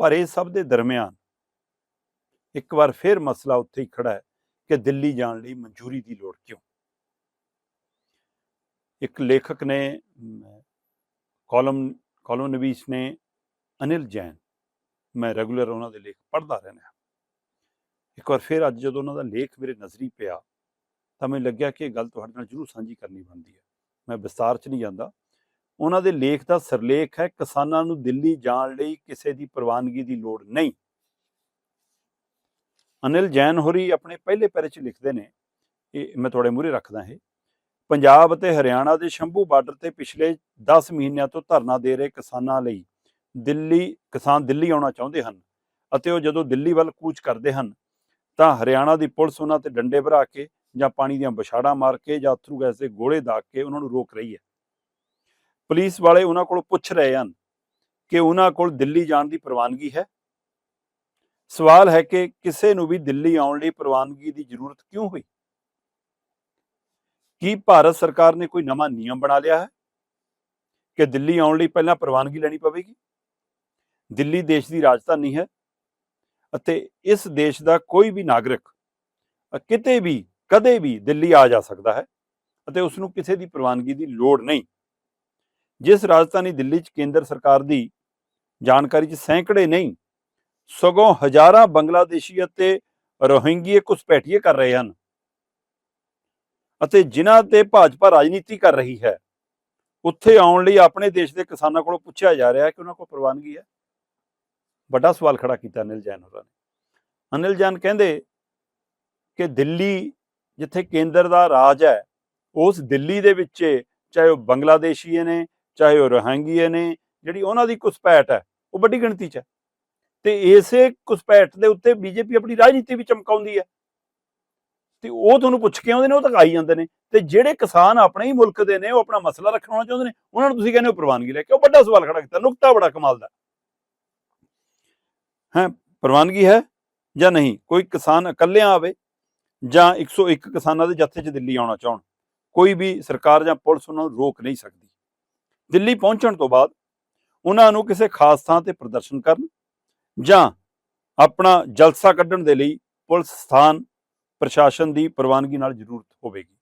ਪਰ ਇਹ ਸਭ ਦੇ ਦਰਮਿਆਨ ਇੱਕ ਵਾਰ ਫਿਰ ਮਸਲਾ ਉੱਥੇ ਹੀ ਖੜਾ ਹੈ ਕਿ ਦਿੱਲੀ ਜਾਣ ਲਈ ਮਨਜ਼ੂਰੀ ਦੀ ਲੋੜ ਕਿਉਂ? ਇੱਕ ਲੇਖਕ ਨੇ ਕਾਲਮ ਕਾਲਮ ਨਵੀਸ ਨੇ ਅਨਿਲ ਜੈਨ, ਮੈਂ ਰੈਗੂਲਰ ਉਹਨਾਂ ਦੇ ਲੇਖ ਪੜ੍ਹਦਾ ਰਹਿੰਦਾ ਇੱਕ ਵਾਰ ਫਿਰ ਅੱਜ ਜਦੋਂ ਉਹਨਾਂ ਦਾ ਲੇਖ ਮੇਰੇ ਨਜ਼ਰੀ ਪਿਆ, ਤਾਂ ਮੈਨੂੰ ਲੱਗਿਆ ਕਿ ਇਹ ਗੱਲ ਤੁਹਾਡੇ ਨਾਲ ਜ਼ਰੂਰ ਸਾਂਝੀ ਕਰਨੀ ਬਣਦੀ ਹੈ। ਮੈਂ ਵਿਸਤਾਰ 'ਚ ਨਹੀਂ ਜਾਂਦਾ। ਉਹਨਾਂ ਦੇ ਲੇਖ ਦਾ ਸਰਲੇਖ ਹੈ, ਕਿਸਾਨਾਂ ਨੂੰ ਦਿੱਲੀ ਜਾਣ ਲਈ ਕਿਸੇ ਦੀ ਪ੍ਰਵਾਨਗੀ ਦੀ ਲੋੜ ਨਹੀਂ। ਅਨਿਲ ਜੈਨ ਹੋਰੀ ਆਪਣੇ ਪਹਿਲੇ ਪੈਰੇ 'ਚ ਲਿਖਦੇ ਨੇ, ਇਹ ਮੈਂ ਤੁਹਾਡੇ ਮੂਹਰੇ ਰੱਖਦਾ ਇਹ, ਪੰਜਾਬ ਅਤੇ ਹਰਿਆਣਾ ਦੇ ਸ਼ੰਭੂ ਬਾਰਡਰ ਤੇ ਪਿਛਲੇ 10 ਮਹੀਨਿਆਂ ਤੋਂ ਧਰਨਾ ਦੇ ਰਹੇ ਕਿਸਾਨਾਂ ਲਈ ਦਿੱਲੀ, ਕਿਸਾਨ ਦਿੱਲੀ ਆਉਣਾ ਚਾਹੁੰਦੇ ਹਨ ਅਤੇ ਉਹ ਜਦੋਂ ਦਿੱਲੀ ਵੱਲ ਕੂਚ ਕਰਦੇ ਹਨ, ਤਾਂ ਹਰਿਆਣਾ ਦੀ ਪੁਲਿਸ ਉਹਨਾਂ ਤੇ ਡੰਡੇ ਭਰਾ ਕੇ ਜਾਂ ਪਾਣੀ ਦੀਆਂ ਬਛਾੜਾਂ ਮਾਰ ਕੇ ਜਾਂ ਅਥਰੂ ਗੈਸ ਦੇ ਗੋਲੇ ਦਾਗ ਕੇ ਉਹਨਾਂ ਨੂੰ ਰੋਕ ਰਹੀ ਹੈ। ਪੁਲਿਸ ਵਾਲੇ ਉਹਨਾਂ ਕੋਲ ਪੁੱਛ ਰਹੇ ਹਨ ਕਿ ਉਹਨਾਂ ਕੋਲ ਦਿੱਲੀ ਜਾਣ ਦੀ ਪ੍ਰਵਾਨਗੀ ਹੈ ਸਵਾਲ ਹੈ ਕਿ ਕਿਸੇ ਨੂੰ ਵੀ ਦਿੱਲੀ ਆਉਣ ਲਈ ਪ੍ਰਵਾਨਗੀ ਦੀ ਜ਼ਰੂਰਤ ਕਿਉਂ ਹੋਈ? ਕੀ ਭਾਰਤ ਸਰਕਾਰ ਨੇ ਕੋਈ ਨਵਾਂ ਨਿਯਮ ਬਣਾ ਲਿਆ ਹੈ ਕਿ ਦਿੱਲੀ ਆਉਣ ਲਈ ਪਹਿਲਾਂ ਪ੍ਰਵਾਨਗੀ ਲੈਣੀ ਪਵੇਗੀ? ਦਿੱਲੀ ਦੇਸ਼ ਦੀ ਰਾਜਧਾਨੀ ਹੈ ਅਤੇ ਇਸ ਦੇਸ਼ ਦਾ ਕੋਈ ਵੀ ਨਾਗਰਿਕ ਕਿਤੇ ਵੀ, ਕਦੇ ਵੀ ਦਿੱਲੀ ਆ ਜਾ ਸਕਦਾ ਹੈ ਅਤੇ ਉਸ ਨੂੰ ਕਿਸੇ ਦੀ ਪ੍ਰਵਾਨਗੀ ਦੀ ਲੋੜ ਨਹੀਂ। ਜਿਸ ਰਾਜਧਾਨੀ ਦਿੱਲੀ 'ਚ ਕੇਂਦਰ ਸਰਕਾਰ ਦੀ ਜਾਣਕਾਰੀ 'ਚ ਸੈਂਕੜੇ ਨਹੀਂ ਸਗੋਂ ਹਜ਼ਾਰਾਂ ਬੰਗਲਾਦੇਸ਼ੀ ਅਤੇ ਰੋਹਿੰਗੀਏ ਘੁਸਪੈਠੀਏ ਕਰ ਰਹੇ ਹਨ ਅਤੇ ਜਿਨ੍ਹਾਂ ਤੇ ਭਾਜਪਾ ਰਾਜਨੀਤੀ ਕਰ ਰਹੀ ਹੈ, ਉੱਥੇ ਆਉਣ ਲਈ ਆਪਣੇ ਦੇਸ਼ ਦੇ ਕਿਸਾਨਾਂ ਕੋਲੋਂ ਪੁੱਛਿਆ ਜਾ ਰਿਹਾ ਹੈ ਕਿ ਉਹਨਾਂ ਕੋਲ ਪ੍ਰਵਾਨਗੀ ਹੈ। ਵੱਡਾ ਸਵਾਲ ਖੜਾ ਕੀਤਾ ਅਨਿਲ ਜੈਨ ਹੋਰਾਂ ਨੇ। ਅਨਿਲ ਜੈਨ ਕਹਿੰਦੇ ਕਿ ਦਿੱਲੀ ਜਿੱਥੇ ਕੇਂਦਰ ਦਾ ਰਾਜ ਹੈ, ਉਸ ਦਿੱਲੀ ਦੇ ਵਿੱਚ ਚਾਹੇ ਉਹ ਬੰਗਲਾਦੇਸ਼ੀਏ ਨੇ, ਚਾਹੇ ਉਹ ਰੋਹਿੰਗੀਏ ਨੇ, ਜਿਹੜੀ ਉਹਨਾਂ ਦੀ ਘੁਸਪੈਠ ਹੈ, ਉਹ ਵੱਡੀ ਗਿਣਤੀ 'ਚ ਹੈ। ਤੇ ਇਸੇ ਘੁਸਪੈਠ ਦੇ ਉੱਤੇ ਬੀਜੇਪੀ ਆਪਣੀ ਰਾਜਨੀਤੀ ਵੀ ਚਮਕਾਉਂਦੀ ਹੈ। ਤੇ ਉਹ ਤੁਹਾਨੂੰ ਪੁੱਛ ਕੇ ਆਉਂਦੇ ਨੇ, ਉਹ ਤਾਂ ਆਈ ਜਾਂਦੇ ਨੇ। ਤੇ ਜਿਹੜੇ ਕਿਸਾਨ ਆਪਣੇ ਹੀ ਮੁਲਕ ਦੇ ਨੇ, ਉਹ ਆਪਣਾ ਮਸਲਾ ਰੱਖਣਾ ਚਾਹੁੰਦੇ ਨੇ, ਉਹਨਾਂ ਨੂੰ ਤੁਸੀਂ ਕਹਿੰਦੇ ਹੋ ਪ੍ਰਵਾਨਗੀ ਲੈ ਕੇ ਉਹ ਵੱਡਾ ਸਵਾਲ ਖੜਾ ਕੀਤਾ, ਨੁਕਤਾ ਬੜਾ ਕਮਾਲ ਦਾ। ਹੈ, ਪ੍ਰਵਾਨਗੀ ਹੈ ਜਾਂ ਨਹੀਂ? ਕੋਈ ਕਿਸਾਨ ਇਕੱਲਿਆਂ ਆਵੇ ਜਾਂ 101 ਕਿਸਾਨਾਂ ਦੇ ਜੱਥੇ 'ਚ ਦਿੱਲੀ ਆਉਣਾ ਚਾਹਣ। ਕੋਈ ਵੀ ਸਰਕਾਰ ਜਾਂ ਪੁਲਿਸ ਉਹਨਾਂ ਨੂੰ ਰੋਕ ਨਹੀਂ ਸਕਦੀ। ਦਿੱਲੀ ਪਹੁੰਚਣ ਤੋਂ ਬਾਅਦ ਉਹਨਾਂ ਨੂੰ ਕਿਸੇ ਖਾਸ ਥਾਂ ਤੇ ਪ੍ਰਦਰਸ਼ਨ ਕਰਨ ਜਾਂ ਆਪਣਾ ਜਲਸਾ ਕੱਢਣ ਦੇ ਲਈ ਪੁਲਿਸ, ਸਥਾਨ, ਪ੍ਰਸ਼ਾਸਨ ਦੀ ਪ੍ਰਵਾਨਗੀ ਨਾਲ ਜ਼ਰੂਰਤ ਹੋਵੇਗੀ।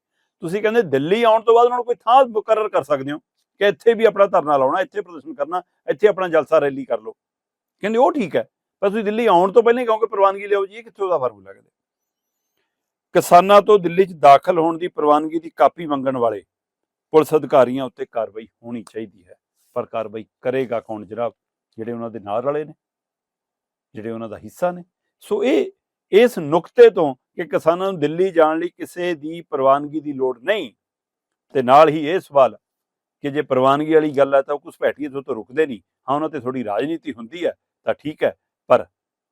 ਤੁਸੀਂ ਕਹਿੰਦੇ ਦਿੱਲੀ ਆਉਣ ਤੋਂ ਬਾਅਦ ਉਹਨਾਂ ਨੂੰ ਕੋਈ ਥਾਂ ਮੁਕਰਰ ਕਰ ਸਕਦੇ ਹੋ ਕਿ ਇੱਥੇ ਵੀ ਆਪਣਾ ਧਰਨਾ ਲਾਉਣਾ, ਇੱਥੇ ਪ੍ਰਦਰਸ਼ਨ ਕਰਨਾ, ਇੱਥੇ ਆਪਣਾ ਜਲਸਾ ਰੈਲੀ ਕਰ ਲਓ। ਕਹਿੰਦੇ ਉਹ ਠੀਕ ਹੈ, ਪਰ ਤੁਸੀਂ ਦਿੱਲੀ ਆਉਣ ਤੋਂ ਪਹਿਲਾਂ ਹੀ ਕਹੋਗੇ ਪ੍ਰਵਾਨਗੀ ਲਿਓ ਜੀ ਕਿੱਥੇ ਉਹਦਾ ਦਾ ਫਾਰਮੂਲਾ ਕਹਿੰਦੇ। ਕਿਸਾਨਾਂ ਤੋਂ ਦਿੱਲੀ 'ਚ ਦਾਖਲ ਹੋਣ ਦੀ ਪ੍ਰਵਾਨਗੀ ਦੀ ਕਾਪੀ ਮੰਗਣ ਵਾਲੇ ਪੁਲਿਸ ਅਧਿਕਾਰੀਆਂ ਉੱਤੇ ਕਾਰਵਾਈ ਹੋਣੀ ਚਾਹੀਦੀ ਹੈ, ਪਰ ਕਾਰਵਾਈ ਕਰੇਗਾ ਕੌਣ, ਜਨਾਬ, ਜਿਹੜੇ ਉਹਨਾਂ ਦੇ ਨਾਲ ਵਾਲੇ ਨੇ? ਜਿਹੜੇ ਉਹਨਾਂ ਦਾ ਹਿੱਸਾ ਨੇ। ਸੋ ਇਹ, ਇਸ ਨੁਕਤੇ ਤੋਂ ਕਿ ਕਿਸਾਨਾਂ ਨੂੰ ਦਿੱਲੀ ਜਾਣ ਲਈ ਕਿਸੇ ਦੀ ਪ੍ਰਵਾਨਗੀ ਦੀ ਲੋੜ ਨਹੀਂ, ਤੇ ਨਾਲ ਹੀ ਇਹ ਸਵਾਲ ਕਿ ਜੇ ਪ੍ਰਵਾਨਗੀ ਵਾਲੀ ਗੱਲ ਹੈ ਤਾਂ ਉਹ ਘੁਸਪੈਠੀਏ ਤੋਂ ਤਾਂ ਰੁਕਦੇ ਨਹੀਂ। ਹਾਂ, ਉਹਨਾਂ ਤੇ ਥੋੜੀ ਰਾਜਨੀਤੀ ਹੁੰਦੀ ਹੈ, ਤਾਂ ਠੀਕ ਹੈ, ਪਰ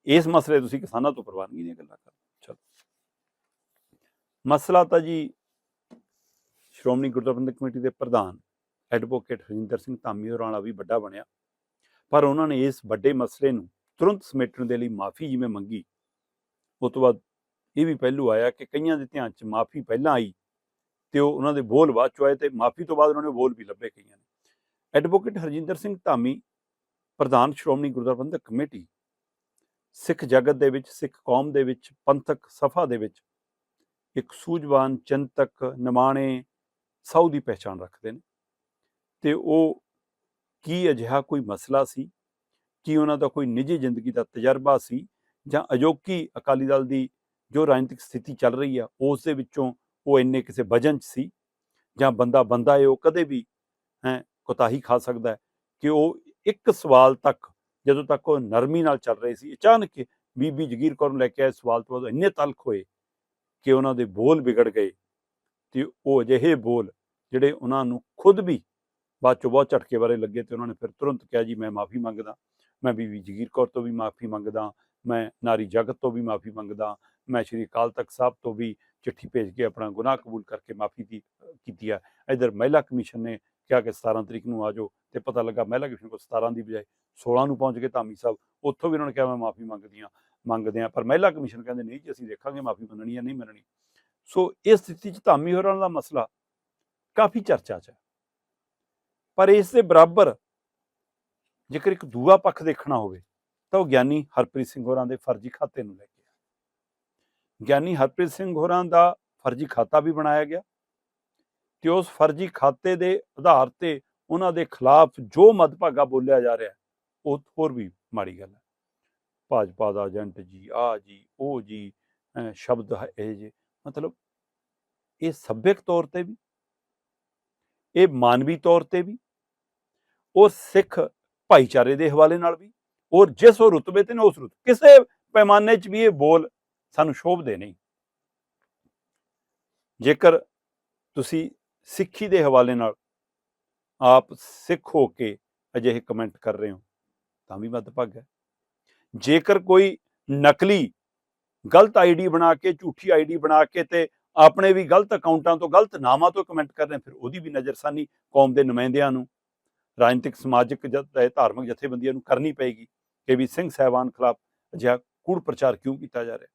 ਇਸ ਮਸਲੇ ਤੁਸੀਂ ਕਿਸਾਨਾਂ ਤੋਂ ਪ੍ਰਵਾਨਗੀ ਦੀਆਂ ਗੱਲਾਂ ਕਰ ਚਲੋ। ਮਸਲਾ ਤਾਂ ਜੀ ਸ਼੍ਰੋਮਣੀ ਗੁਰਦੁਆਰਾ ਕਮੇਟੀ ਦੇ ਪ੍ਰਧਾਨ ਐਡਵੋਕੇਟ ਹਰਿੰਦਰ ਸਿੰਘ ਧਾਮੀ ਹੋਰਾਂ ਵਾਲਾ ਵੀ ਵੱਡਾ ਬਣਿਆ, ਪਰ ਉਹਨਾਂ ਨੇ ਇਸ ਵੱਡੇ ਮਸਲੇ ਨੂੰ ਤੁਰੰਤ ਸਮੇਟਣ ਦੇ ਲਈ ਮਾਫੀ ਜਿਵੇਂ ਮੰਗੀ। ਉਸ ਤੋਂ ਬਾਅਦ ਇਹ ਵੀ ਪਹਿਲੂ ਆਇਆ ਕਿ ਕਈਆਂ ਦੇ ਧਿਆਨ 'ਚ ਮਾਫੀ ਪਹਿਲਾਂ ਆਈ ਤੇ ਉਹ ਉਹਨਾਂ ਦੇ ਬੋਲ ਬਾਅਦ ਚ ਆਏ ਤੇ ਮਾਫੀ ਤੋਂ ਬਾਅਦ ਉਹਨਾਂ ਨੇ ਬੋਲ ਵੀ ਲੱਭੇ ਕਈਆਂ ਨੇ। ਐਡਵੋਕੇਟ ਹਰਜਿੰਦਰ ਸਿੰਘ ਧਾਮੀ, ਪ੍ਰਧਾਨ ਸ਼੍ਰੋਮਣੀ ਗੁਰਦੁਆਰਾ ਪ੍ਰਬੰਧਕ ਕਮੇਟੀ, ਸਿੱਖ ਜਗਤ ਦੇ ਵਿੱਚ, ਸਿੱਖ ਕੌਮ ਦੇ ਵਿੱਚ, ਪੰਥਕ ਸਫਾ ਦੇ ਵਿੱਚ ਇੱਕ ਸੂਝਵਾਨ, ਚਿੰਤਕ, ਨਿਮਾਣੇ ਸਾਊ ਦੀ ਪਹਿਚਾਣ ਰੱਖਦੇ ਨੇ। ਤੇ ਉਹ ਕੀ ਅਜਿਹਾ ਕੋਈ ਮਸਲਾ ਸੀ? ਕੀ ਉਹਨਾਂ ਦਾ ਕੋਈ ਨਿੱਜੀ ਜ਼ਿੰਦਗੀ ਦਾ ਤਜਰਬਾ ਸੀ ਜਾਂ ਅਜੋਕੀ ਅਕਾਲੀ ਦਲ ਦੀ ਜੋ ਰਾਜਨੀਤਿਕ ਸਥਿਤੀ ਚੱਲ ਰਹੀ ਆ, ਉਸ ਦੇ ਵਿੱਚੋਂ ਉਹ ਇੰਨੇ ਕਿਸੇ ਵਜਨ 'ਚ ਸੀ? ਜਾਂ ਬੰਦਾ ਬੰਦਾ ਹੈ ਉਹ ਕਦੇ ਵੀ, ਹੈ, ਕੁਤਾਹੀ ਖਾ ਸਕਦਾ ਹੈ ਕਿ ਉਹ ਇੱਕ ਸਵਾਲ ਤੱਕ ਜਦੋਂ ਤੱਕ ਉਹ ਨਰਮੀ ਨਾਲ ਚੱਲ ਰਹੇ ਸੀ, ਅਚਾਨਕ ਬੀਬੀ ਜਗੀਰ ਕੌਰ ਨੂੰ ਲੈ ਕੇ ਆਏ ਸਵਾਲ ਤੋਂ ਬਾਅਦ ਇੰਨੇ ਤਲਖ ਹੋਏ ਕਿ ਉਹਨਾਂ ਦੇ ਬੋਲ ਵਿਗੜ ਗਏ ਤੇ ਉਹ ਅਜਿਹੇ ਬੋਲ ਜਿਹੜੇ ਉਹਨਾਂ ਨੂੰ ਖੁਦ ਵੀ ਬਾਅਦ ਚੋਂ ਬਹੁਤ ਝਟਕੇ ਬਾਰੇ ਲੱਗੇ ਤੇ ਉਹਨਾਂ ਨੇ ਫਿਰ ਤੁਰੰਤ ਕਿਹਾ, ਜੀ, ਮੈਂ ਮਾਫੀ ਮੰਗਦਾ। ਮੈਂ ਬੀਬੀ ਜਗੀਰ ਕੌਰ ਤੋਂ ਵੀ ਮਾਫੀ ਮੰਗਦਾ, ਮੈਂ ਨਾਰੀ ਜਗਤ ਤੋਂ ਵੀ ਮਾਫੀ ਮੰਗਦਾ, ਮੈਂ ਸ਼੍ਰੀ ਅਕਾਲ ਤਖਤ ਸਾਹਿਬ ਤੋਂ ਵੀ ਚਿੱਠੀ ਭੇਜ ਕੇ ਆਪਣਾ ਗੁਨਾਹ ਕਬੂਲ ਕਰਕੇ ਮਾਫੀ ਦੀ, ਕੀਤੀ ਹੈ। ਇਧਰ ਮਹਿਲਾ ਕਮਿਸ਼ਨ ਨੇ ਕਿਹਾ ਕਿ 17 ਤਰੀਕ ਨੂੰ ਆ ਜਾਓ ਤੇ ਪਤਾ ਲੱਗਾ ਮਹਿਲਾ ਕਮਿਸ਼ਨ ਕੋਲ 17 ਦੀ ਬਜਾਏ 16 ਨੂੰ ਪਹੁੰਚ ਕੇ ਧਾਮੀ ਸਾਹਿਬ, ਉੱਥੋਂ ਵੀ ਉਹਨਾਂ ਨੇ ਕਿਹਾ ਮੈਂ ਮਾਫੀ ਮੰਗਦੀਆਂ ਮੰਗਦੇ ਆ ਪਰ ਮਹਿਲਾ ਕਮਿਸ਼ਨ ਕਹਿੰਦੇ ਨਹੀਂ ਜੀ, ਅਸੀਂ ਦੇਖਾਂਗੇ ਮਾਫੀ ਮੰਨਣੀ ਹੈ, ਨਹੀਂ ਮੰਨਣੀ। ਸੋ ਇਸ ਸਥਿਤੀ 'ਚ ਧਾਮੀ ਹੋਰਾਂ ਦਾ ਮਸਲਾ ਕਾਫੀ ਚਰਚਾ 'ਚ ਹੈ। ਪਰ ਇਸ ਦੇ ਬਰਾਬਰ ਜੇਕਰ ਇੱਕ ਦੂਆ ਪੱਖ ਦੇਖਣਾ ਹੋਵੇ, ਤਾਂ ਉਹ ਗਿਆਨੀ ਹਰਪ੍ਰੀਤ ਸਿੰਘ ਹੋਰਾਂ ਦੇ ਫਰਜ਼ੀ ਖਾਤੇ ਨੂੰ ਲੈ ਕੇ ਹੈ। ਗਿਆਨੀ ਹਰਪ੍ਰੀਤ ਸਿੰਘ ਹੋਰਾਂ ਦਾ ਫਰਜ਼ੀ ਖਾਤਾ ਵੀ ਬਣਾਇਆ ਗਿਆ ਤੇ ਉਸ ਫਰਜ਼ੀ ਖਾਤੇ ਦੇ ਆਧਾਰ ਤੇ ਉਹਨਾਂ ਦੇ ਖਿਲਾਫ ਜੋ ਮਦਭਾਗਾ ਬੋਲਿਆ ਜਾ ਰਿਹਾ, ਉਹ ਹੋਰ ਵੀ ਮਾੜੀ ਗੱਲ ਹੈ ਭਾਜਪਾ ਦਾ ਏਜੰਟ ਜੀ ਆ ਜੀ, ਉਹ ਜੀ ਸ਼ਬਦ ਹੈ ਇਹ ਜੇ, ਮਤਲਬ ਇਹ ਸੱਭਿਅਕ ਤੌਰ ਤੇ ਵੀ, ਇਹ ਮਾਨਵੀ ਤੌਰ ਤੇ ਵੀ, ਉਹ ਸਿੱਖ ਭਾਈਚਾਰੇ ਦੇ ਹਵਾਲੇ ਨਾਲ ਵੀ, ਔਰ ਜਿਸ ਉਹ ਰੁਤਬੇ ਤੇ ਨੇ, ਉਸ ਰੁਤ, ਕਿਸੇ ਪੈਮਾਨੇ 'ਚ ਵੀ ਇਹ ਬੋਲ ਸਾਨੂੰ ਸ਼ੋਭਦੇ ਨਹੀਂ। ਜੇਕਰ ਤੁਸੀਂ ਸਿੱਖੀ ਦੇ ਹਵਾਲੇ ਨਾਲ ਆਪ ਸਿੱਖ ਹੋ ਕੇ ਅਜਿਹੇ ਕਮੈਂਟ ਕਰ ਰਹੇ ਹੋ, ਤਾਂ ਵੀ ਮੱਦਭਾਗਾ ਹੈ। ਜੇਕਰ ਕੋਈ ਨਕਲੀ ਗਲਤ ਆਈਡੀ ਬਣਾ ਕੇ, ਝੂਠੀ ਆਈਡੀ ਬਣਾ ਕੇ ਤੇ ਆਪਣੇ ਵੀ ਗਲਤ ਅਕਾਊਂਟਾਂ ਤੋਂ, ਗਲਤ ਨਾਮਾਂ ਤੋਂ ਕਮੈਂਟ ਕਰ ਰਹੇ, ਫਿਰ ਉਹਦੀ ਵੀ ਨਜ਼ਰਸਾਨੀ ਕੌਮ ਦੇ ਨੁਮਾਇੰਦਿਆਂ ਨੂੰ ਰਾਜਨੀਤਿਕ, ਸਮਾਜਿਕ ਜਦ ਧਾਰਮਿਕ ਜਥੇਬੰਦੀਆਂ ਨੂੰ ਕਰਨੀ ਪਏਗੀ ਕਿ ਵੀ ਸਿੰਘ ਸਾਹਿਬਾਨ ਖਿਲਾਫ ਅਜਿਹਾ ਕੂੜ ਪ੍ਰਚਾਰ ਕਿਉਂ ਕੀਤਾ ਜਾ ਰਿਹਾ?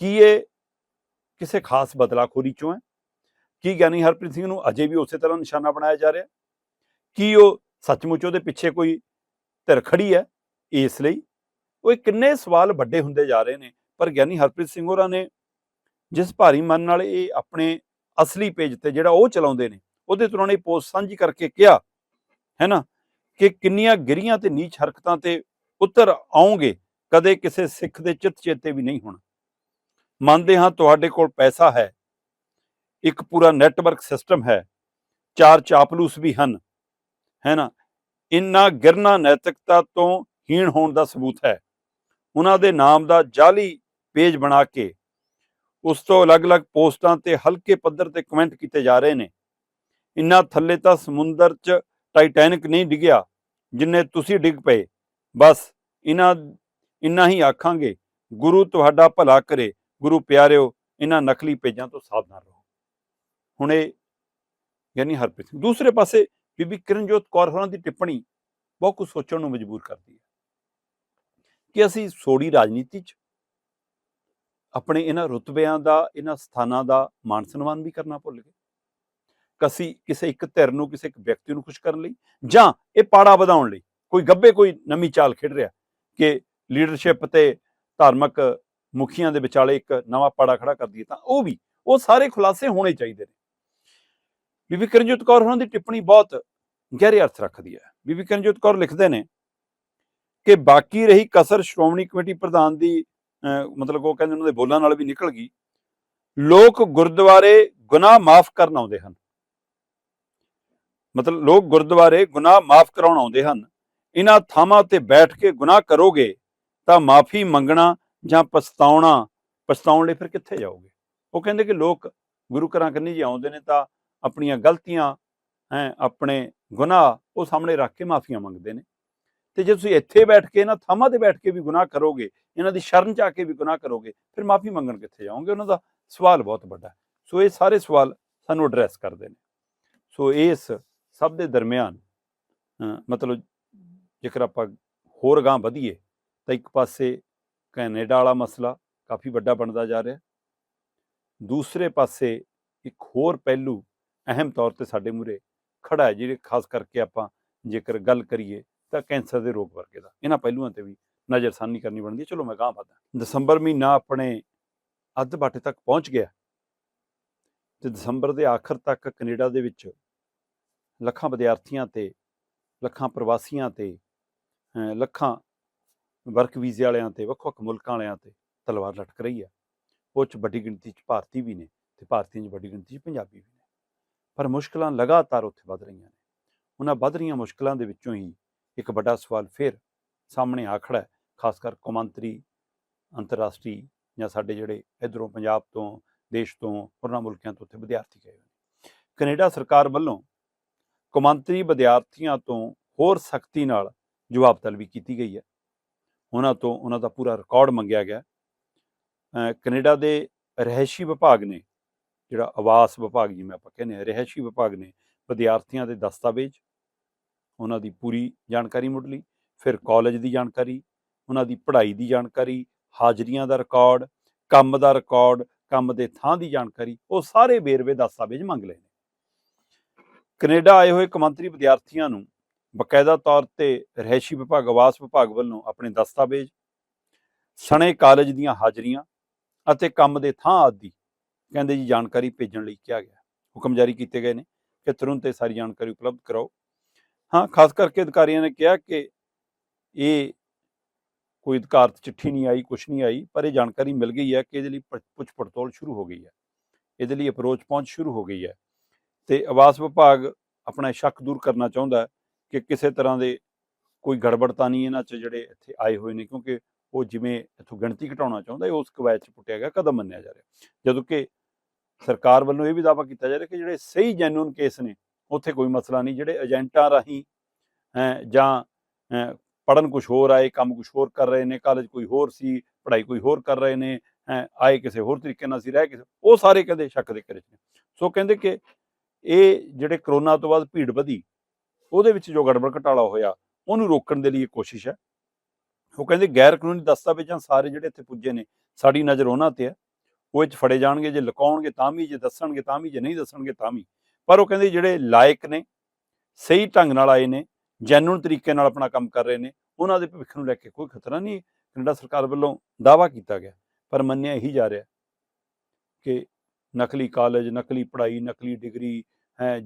ਕੀ ਇਹ ਕਿਸੇ ਖਾਸ ਬਦਲਾਖੋਰੀ ਚੋਂ ਹੈ? ਕੀ ਗਿਆਨੀ ਹਰਪ੍ਰੀਤ ਸਿੰਘ ਨੂੰ ਅਜੇ ਵੀ ਉਸੇ ਤਰ੍ਹਾਂ ਨਿਸ਼ਾਨਾ ਬਣਾਇਆ ਜਾ ਰਿਹਾ? ਕੀ ਉਹ ਸੱਚਮੁੱਚ ਉਹਦੇ ਪਿੱਛੇ ਕੋਈ ਧਿਰ ਖੜੀ ਹੈ ਇਸ ਲਈ? ਉਹ ਇਹ ਕਿੰਨੇ ਸਵਾਲ ਵੱਡੇ ਹੁੰਦੇ ਜਾ ਰਹੇ ਨੇ, ਪਰ ਗਿਆਨੀ ਹਰਪ੍ਰੀਤ ਸਿੰਘ ਹੋਰਾਂ ਨੇ ਜਿਸ ਭਾਰੀ ਮਨ ਨਾਲ ਇਹ ਆਪਣੇ ਅਸਲੀ ਪੇਜ ਤੇ ਜਿਹੜਾ ਉਹ ਚਲਾਉਂਦੇ ਨੇ, ਉਹਦੇ ਤੋਂ ਉਹਨਾਂ ਨੇ ਪੋਸਟ ਸਾਂਝੀ ਕਰਕੇ ਕਿਹਾ ਹੈ ਨਾ ਕਿ ਕਿੰਨੀਆਂ ਗਿਰੀਆਂ ਤੇ ਨੀਚ ਹਰਕਤਾਂ ਤੇ ਉਤਰ ਆਉਂਗੇ ਕਦੇ ਕਿਸੇ ਸਿੱਖ ਦੇ ਚਿੱਤ ਚੇਤੇ ਵੀ ਨਹੀਂ ਹੋਣਾ। ਮੰਨਦੇ ਹਾਂ ਤੁਹਾਡੇ ਕੋਲ ਪੈਸਾ ਹੈ, ਇੱਕ ਪੂਰਾ ਨੈਟਵਰਕ ਸਿਸਟਮ ਹੈ, ਚਾਰ ਚਾਪਲੂਸ ਵੀ ਹਨ ਹੈ ਨਾ ਇੰਨਾ ਗਿਰਨਾ ਨੈਤਿਕਤਾ ਤੋਂ ਹੀਣ ਹੋਣ ਦਾ ਸਬੂਤ ਹੈ। ਉਹਨਾਂ ਦੇ ਨਾਮ ਦਾ ਜਾਲੀ ਪੇਜ ਬਣਾ ਕੇ, ਉਸ ਤੋਂ ਅਲੱਗ-ਅਲੱਗ ਪੋਸਟਾਂ ਤੇ ਹਲਕੇ ਪੱਧਰ ਤੇ ਕਮੈਂਟ ਕੀਤੇ ਜਾ ਰਹੇ ਨੇ। ਇੰਨਾ ਥੱਲੇ ਤਾਂ ਸਮੁੰਦਰ 'ਚ ਟਾਈਟੈਨਿਕ ਨਹੀਂ ਡਿੱਗਿਆ, ਜਿੰਨੇ ਤੁਸੀਂ ਡਿੱਗ ਪਏ। ਬਸ, ਇਹਨਾਂ, ਇੰਨਾ ਹੀ ਆਖਾਂਗੇ, ਗੁਰੂ ਤੁਹਾਡਾ ਭਲਾ ਕਰੇ। ਗੁਰੂ ਪਿਆਰਿਓ, ਇਹਨਾਂ ਨਕਲੀ ਪੇਜਾਂ ਤੋਂ ਸਾਵਧਾਨ ਰਹੋ। ਹੁਣ ਇਹ ਯਾਨੀ ਹਰਪ੍ਰੀਤ ਸਿੰਘ। ਦੂਸਰੇ ਪਾਸੇ ਬੀਬੀ ਕਿਰਨਜੋਤ ਕੌਰ ਹੋਰਾਂ ਦੀ ਟਿੱਪਣੀ ਬਹੁਤ ਕੁਝ ਸੋਚਣ ਨੂੰ ਮਜਬੂਰ ਕਰਦੀ ਹੈ ਕਿ ਅਸੀਂ ਸੋੜੀ ਰਾਜਨੀਤੀ 'ਚ ਆਪਣੇ ਇਹਨਾਂ ਰੁਤਬਿਆਂ ਦਾ, ਇਹਨਾਂ ਸਥਾਨਾਂ ਦਾ ਮਾਨ ਸਨਮਾਨ ਵੀ ਕਰਨਾ ਭੁੱਲ ਗਏ। ਕਸੀ ਕਿਸੇ ਇੱਕ ਧਿਰ ਨੂੰ, ਕਿਸੇ ਇੱਕ ਵਿਅਕਤੀ ਨੂੰ ਖੁਸ਼ ਕਰਨ ਲਈ ਜਾਂ ਇਹ ਪਾੜਾ ਵਧਾਉਣ ਲਈ। ਕੋਈ ਗੱਬੇ ਕੋਈ ਨਵੀਂ ਚਾਲ ਖੇਡ ਰਿਹਾ ਕਿ ਲੀਡਰਸ਼ਿਪ ਤੇ ਧਾਰਮਿਕ ਮੁਖੀਆਂ ਦੇ ਵਿਚਾਲੇ ਇੱਕ ਨਵਾਂ ਪਾੜਾ ਖੜਾ ਕਰ ਦਈਏ ਤਾਂ ਉਹ ਵੀ, ਉਹ ਸਾਰੇ ਖੁਲਾਸੇ ਹੋਣੇ ਚਾਹੀਦੇ ਨੇ। ਬੀਬੀ ਕਰਨਜੋਤ ਕੌਰ ਉਹਨਾਂ ਦੀ ਟਿੱਪਣੀ ਬਹੁਤ ਗਹਿਰੇ ਅਰਥ ਰੱਖਦੀ ਹੈ। ਬੀਬੀ ਕਰਨਜੋਤ ਕੌਰ ਲਿਖਦੇ ਨੇ ਕਿ ਬਾਕੀ ਰਹੀ ਕਸਰ ਸ਼੍ਰੋਮਣੀ ਕਮੇਟੀ ਪ੍ਰਧਾਨ ਦੀ ਮਤਲਬ ਉਹ ਕਹਿੰਦੇ ਉਹਨਾਂ ਦੇ ਬੋਲਾਂ ਨਾਲ ਵੀ ਨਿਕਲ ਗਈ। ਲੋਕ ਗੁਰਦੁਆਰੇ ਗੁਨਾਹ ਮਾਫ ਕਰਨ ਆਉਂਦੇ ਹਨ। ਮਤਲਬ ਲੋਕ ਗੁਰਦੁਆਰੇ ਗੁਨਾਹ ਮਾਫ ਕਰਾਉਣ ਆਉਂਦੇ ਹਨ। ਇਹਨਾਂ ਥਾਵਾਂ ਤੇ ਬੈਠ ਕੇ ਗੁਨਾਹ ਕਰੋਗੇ ਤਾਂ ਮਾਫੀ ਮੰਗਣਾ ਜਾਂ ਪਛਤਾਉਣਾ, ਪਛਤਾਉਣ ਲਈ ਫਿਰ ਕਿੱਥੇ ਜਾਓਗੇ? ਉਹ ਕਹਿੰਦੇ ਕਿ ਲੋਕ ਗੁਰੂ ਘਰਾਂ ਕੰਨੀ ਜੇ ਆਉਂਦੇ ਨੇ ਤਾਂ ਆਪਣੀਆਂ ਗਲਤੀਆਂ, ਹੈ, ਆਪਣੇ ਗੁਨਾਹ ਉਹ ਸਾਹਮਣੇ ਰੱਖ ਕੇ ਮਾਫੀਆਂ ਮੰਗਦੇ ਨੇ। ਤੇ ਜੇ ਤੁਸੀਂ ਇੱਥੇ ਬੈਠ ਕੇ ਇਹਨਾਂ ਥਾਵਾਂ ਤੇ ਬੈਠ ਕੇ ਵੀ ਗੁਨਾਹ ਕਰੋਗੇ, ਇਹਨਾਂ ਦੀ ਸ਼ਰਨ ਚ ਆ ਕੇ ਵੀ ਗੁਨਾਹ ਕਰੋਗੇ, ਫਿਰ ਮਾਫੀ ਮੰਗਣ ਕਿੱਥੇ ਜਾਓਗੇ? ਉਹਨਾਂ ਦਾ ਸਵਾਲ ਬਹੁਤ ਵੱਡਾ। ਸੋ ਇਹ ਸਾਰੇ ਸਵਾਲ ਸਾਨੂੰ ਐਡਰੈਸ ਕਰਦੇ ਨੇ। ਸੋ ਇਸ ਸਭ ਦੇ ਦਰਮਿਆਨ ਮਤਲਬ ਜੇਕਰ ਆਪਾਂ ਹੋਰ ਗਾਂ ਵਧੀਏ, ਤਾਂ ਇੱਕ ਪਾਸੇ ਕੈਨੇਡਾ ਵਾਲਾ ਮਸਲਾ ਕਾਫੀ ਵੱਡਾ ਬਣਦਾ ਜਾ ਰਿਹਾ। ਦੂਸਰੇ ਪਾਸੇ ਇੱਕ ਹੋਰ ਪਹਿਲੂ ਅਹਿਮ ਤੌਰ ਤੇ ਸਾਡੇ ਮੂਰੇ ਖੜਾ ਹੈ, ਜਿਹੜੇ ਖਾਸ ਕਰਕੇ ਆਪਾਂ ਜੇਕਰ ਗੱਲ ਕਰੀਏ ਤਾਂ ਕੈਂਸਰ ਦੇ ਰੋਗ ਵਰਗੇ ਦਾ। ਇਹਨਾਂ ਪਹਿਲੂਆਂ ਤੇ ਵੀ ਨਜ਼ਰਸਾਨੀ ਕਰਨੀ ਬਣਦੀ ਹੈ। ਚਲੋ ਮੈਂ ਗਾਂ ਵਧਾਂ। ਦਸੰਬਰ ਮਹੀਨਾ ਆਪਣੇ ਅੱਧ ਬਾਟੇ ਤੱਕ ਪਹੁੰਚ ਗਿਆ। ਤੇ ਦਸੰਬਰ ਦੇ ਆਖਰ ਤੱਕ ਕੈਨੇਡਾ ਦੇ ਵਿੱਚ ਲੱਖਾਂ ਵਿਦਿਆਰਥੀਆਂ ਤੇ, ਲੱਖਾਂ ਪ੍ਰਵਾਸੀਆਂ ਤੇ ਲੱਖਾਂ ਵਰਕ ਵੀਜ਼ੇ ਵਾਲਿਆਂ ਤੇ, ਵੱਖ-ਵੱਖ ਮੁਲਕਾਂ ਵਾਲਿਆਂ ਤੇ ਤਲਵਾਰ ਲਟਕ ਰਹੀ ਹੈ ਉਹ 'ਚ ਵੱਡੀ ਗਿਣਤੀ 'ਚ ਭਾਰਤੀ ਵੀ ਨੇ ਤੇ ਭਾਰਤੀਆਂ 'ਚ ਵੱਡੀ ਗਿਣਤੀ 'ਚ ਪੰਜਾਬੀ ਵੀ ਨੇ। ਪਰ ਮੁਸ਼ਕਲਾਂ ਲਗਾਤਾਰ ਉੱਥੇ ਵੱਧ ਰਹੀਆਂ ਨੇ। ਉਹਨਾਂ ਵੱਧ ਰਹੀਆਂ ਮੁਸ਼ਕਲਾਂ ਦੇ ਵਿੱਚੋਂ ਹੀ ਇੱਕ ਵੱਡਾ ਸਵਾਲ ਫਿਰ ਸਾਹਮਣੇ ਆ ਖੜਾ ਹੈ, ਖਾਸ ਕਰ ਕੌਮਾਂਤਰੀ, ਅੰਤਰਰਾਸ਼ਟਰੀ ਜਾਂ ਸਾਡੇ ਜਿਹੜੇ ਇਧਰੋਂ ਪੰਜਾਬ ਤੋਂ, ਦੇਸ਼ ਤੋਂ ਹੋਰਨਾਂ ਮੁਲਕਾਂ ਤੋਂ ਉੱਥੇ ਵਿਦਿਆਰਥੀ ਗਏ ਹੋਏ ਨੇ। ਕੈਨੇਡਾ ਸਰਕਾਰ ਵੱਲੋਂ ਕੌਮਾਂਤਰੀ ਵਿਦਿਆਰਥੀਆਂ ਤੋਂ ਹੋਰ ਸਖਤੀ ਨਾਲ ਜਵਾਬ ਤਲਬੀ ਕੀਤੀ ਗਈ ਹੈ। ਉਹਨਾਂ ਤੋਂ ਉਹਨਾਂ ਦਾ ਪੂਰਾ ਰਿਕਾਰਡ ਮੰਗਿਆ ਗਿਆ। ਅਹ ਕੈਨੇਡਾ ਦੇ ਰਹਿਸ਼ੀ ਵਿਭਾਗ ਨੇ, ਜਿਹੜਾ ਆਵਾਸ ਵਿਭਾਗ ਜਿਵੇਂ ਆਪਾਂ ਕਹਿੰਦੇ ਹਾਂ, ਰਹਿਸ਼ੀ ਵਿਭਾਗ ਨੇ ਵਿਦਿਆਰਥੀਆਂ ਦੇ ਦਸਤਾਵੇਜ਼, ਉਹਨਾਂ ਦੀ ਪੂਰੀ ਜਾਣਕਾਰੀ ਮੁੱਢ ਲਈ, ਫਿਰ ਕਾਲਜ ਦੀ ਜਾਣਕਾਰੀ, ਉਹਨਾਂ ਦੀ ਪੜ੍ਹਾਈ ਦੀ ਜਾਣਕਾਰੀ, ਹਾਜ਼ਰੀਆਂ ਦਾ ਰਿਕਾਰਡ ਕੰਮ ਦਾ ਰਿਕਾਰਡ ਕੰਮ ਦੇ ਥਾਂ ਦੀ ਜਾਣਕਾਰੀ, ਉਹ ਸਾਰੇ ਵੇਰਵੇ ਦਸਤਾਵੇਜ਼ ਮੰਗ ਲਏ ਨੇ। ਕੈਨੇਡਾ ਆਏ ਹੋਏ ਕੌਮਾਂਤਰੀ ਵਿਦਿਆਰਥੀਆਂ ਨੂੰ ਬਕਾਇਦਾ ਤੌਰ ਤੇ ਰਹਿਸ਼ੀ ਵਿਭਾਗ, ਆਵਾਸ ਵਿਭਾਗ ਵੱਲੋਂ ਆਪਣੇ ਦਸਤਾਵੇਜ਼, ਸਣੇ ਕਾਲਜ ਦੀਆਂ ਹਾਜ਼ਰੀਆਂ ਅਤੇ ਕੰਮ ਦੇ ਥਾਂ ਆਦਿ ਕਹਿੰਦੇ ਜੀ ਜਾਣਕਾਰੀ ਭੇਜਣ ਲਈ ਕਿਹਾ ਗਿਆ। ਹੁਕਮ ਜਾਰੀ ਕੀਤੇ ਗਏ ਨੇ ਕਿ ਤੁਰੰਤ ਇਹ ਸਾਰੀ ਜਾਣਕਾਰੀ ਉਪਲਬਧ ਕਰਾਓ। ਹਾਂ, ਖਾਸ ਕਰਕੇ ਅਧਿਕਾਰੀਆਂ ਨੇ ਕਿਹਾ ਕਿ ਇਹ ਕੋਈ ਅਧਿਕਾਰਤ ਚਿੱਠੀ ਨਹੀਂ ਆਈ, ਕੁਛ ਨਹੀਂ ਆਈ, ਪਰ ਇਹ ਜਾਣਕਾਰੀ ਮਿਲ ਗਈ ਹੈ ਕਿ ਇਹਦੇ ਲਈ ਪ- ਪੁੱਛ ਪੜਤਾਲ ਸ਼ੁਰੂ ਹੋ ਗਈ ਹੈ। ਇਹਦੇ ਲਈ ਅਪਰੋਚ ਪਹੁੰਚ ਸ਼ੁਰੂ ਹੋ ਗਈ ਹੈ। ਤੇ ਆਵਾਸ ਵਿਭਾਗ ਆਪਣਾ ਸ਼ੱਕ ਦੂਰ ਕਰਨਾ ਚਾਹੁੰਦਾ ਕਿ ਕਿਸੇ ਤਰ੍ਹਾਂ ਦੇ ਕੋਈ ਗੜਬੜ ਤਾਂ ਨਹੀਂ ਇਹਨਾਂ 'ਚ ਜਿਹੜੇ ਇੱਥੇ ਆਏ ਹੋਏ ਨੇ ਕਿਉਂਕਿ ਉਹ ਜਿਵੇਂ ਇੱਥੋਂ ਗਿਣਤੀ ਘਟਾਉਣਾ ਚਾਹੁੰਦਾ ਹੈ ਉਸ ਕਵਾਇਦ 'ਚ ਪੁੱਟਿਆ ਗਿਆ ਕਦਮ ਮੰਨਿਆ ਜਾ ਰਿਹਾ। ਜਦੋਂ ਕਿ ਸਰਕਾਰ ਵੱਲੋਂ ਇਹ ਵੀ ਦਾਅਵਾ ਕੀਤਾ ਜਾ ਰਿਹਾ ਕਿ ਜਿਹੜੇ ਸਹੀ ਜੈਨੂਨ ਕੇਸ ਨੇ ਉੱਥੇ ਕੋਈ ਮਸਲਾ ਨਹੀਂ ਜਿਹੜੇ ਏਜੰਟਾਂ ਰਾਹੀਂ ਹੈਂ, ਜਾਂ ਪੜਨ ਕੁਝ ਹੋਰ ਆਏ ਕੰਮ ਕੁਝ ਹੋਰ ਕਰ ਰਹੇ ਨੇ ਕਾਲਜ ਕੋਈ ਹੋਰ ਸੀ ਪੜ੍ਹਾਈ ਕੋਈ ਹੋਰ ਕਰ ਰਹੇ ਨੇ ਹੈਂ, ਆਏ ਕਿਸੇ ਹੋਰ ਤਰੀਕੇ ਨਾਲ ਸੀ ਰਹਿ ਕਿਸੇ ਉਹ ਸਾਰੇ ਕਹਿੰਦੇ ਸ਼ੱਕ ਦੇ ਘੇਰੇ ਸੋ ਕਹਿੰਦੇ ਕਿ ਇਹ ਜਿਹੜੇ ਕਰੋਨਾ ਤੋਂ ਬਾਅਦ ਭੀੜ ਵਧੀ, ਉਹਦੇ ਵਿੱਚ ਜੋ ਗੜਬੜ ਘਟਾਲਾ ਹੋਇਆ, ਉਹਨੂੰ ਰੋਕਣ ਦੇ ਲਈ ਇਹ ਕੋਸ਼ਿਸ਼ ਹੈ। ਉਹ ਕਹਿੰਦੇ ਗੈਰ ਕਾਨੂੰਨੀ ਦਸਤਾਵੇਜ਼ਾਂ ਸਾਰੇ ਜਿਹੜੇ ਇੱਥੇ ਪੁੱਜੇ ਨੇ, ਸਾਡੀ ਨਜ਼ਰ ਉਹਨਾਂ ਤੇ ਹੈ। ਉਹ ਇਹ 'ਚ ਫੜੇ ਜਾਣਗੇ, ਜੇ ਲੁਕਾਉਣਗੇ ਤਾਂ ਵੀ, ਜੇ ਦੱਸਣਗੇ ਤਾਂ ਵੀ, ਜੇ ਨਹੀਂ ਦੱਸਣਗੇ ਤਾਂ ਵੀ। ਪਰ ਉਹ ਕਹਿੰਦੇ ਜਿਹੜੇ ਲਾਇਕ ਨੇ, ਸਹੀ ਢੰਗ ਨਾਲ ਆਏ ਨੇ ਜੈਨੂਨ ਤਰੀਕੇ ਨਾਲ ਆਪਣਾ ਕੰਮ ਕਰ ਰਹੇ ਨੇ, ਉਹਨਾਂ ਦੇ ਭਵਿੱਖ ਨੂੰ ਲੈ ਕੇ ਕੋਈ ਖਤਰਾ ਨਹੀਂ ਕੈਨੇਡਾ ਸਰਕਾਰ ਵੱਲੋਂ ਦਾਅਵਾ ਕੀਤਾ ਗਿਆ, ਪਰ ਮੰਨਿਆ ਇਹੀ ਜਾ ਰਿਹਾ ਕਿ ਨਕਲੀ ਕਾਲਜ, ਨਕਲੀ ਪੜ੍ਹਾਈ, ਨਕਲੀ ਡਿਗਰੀ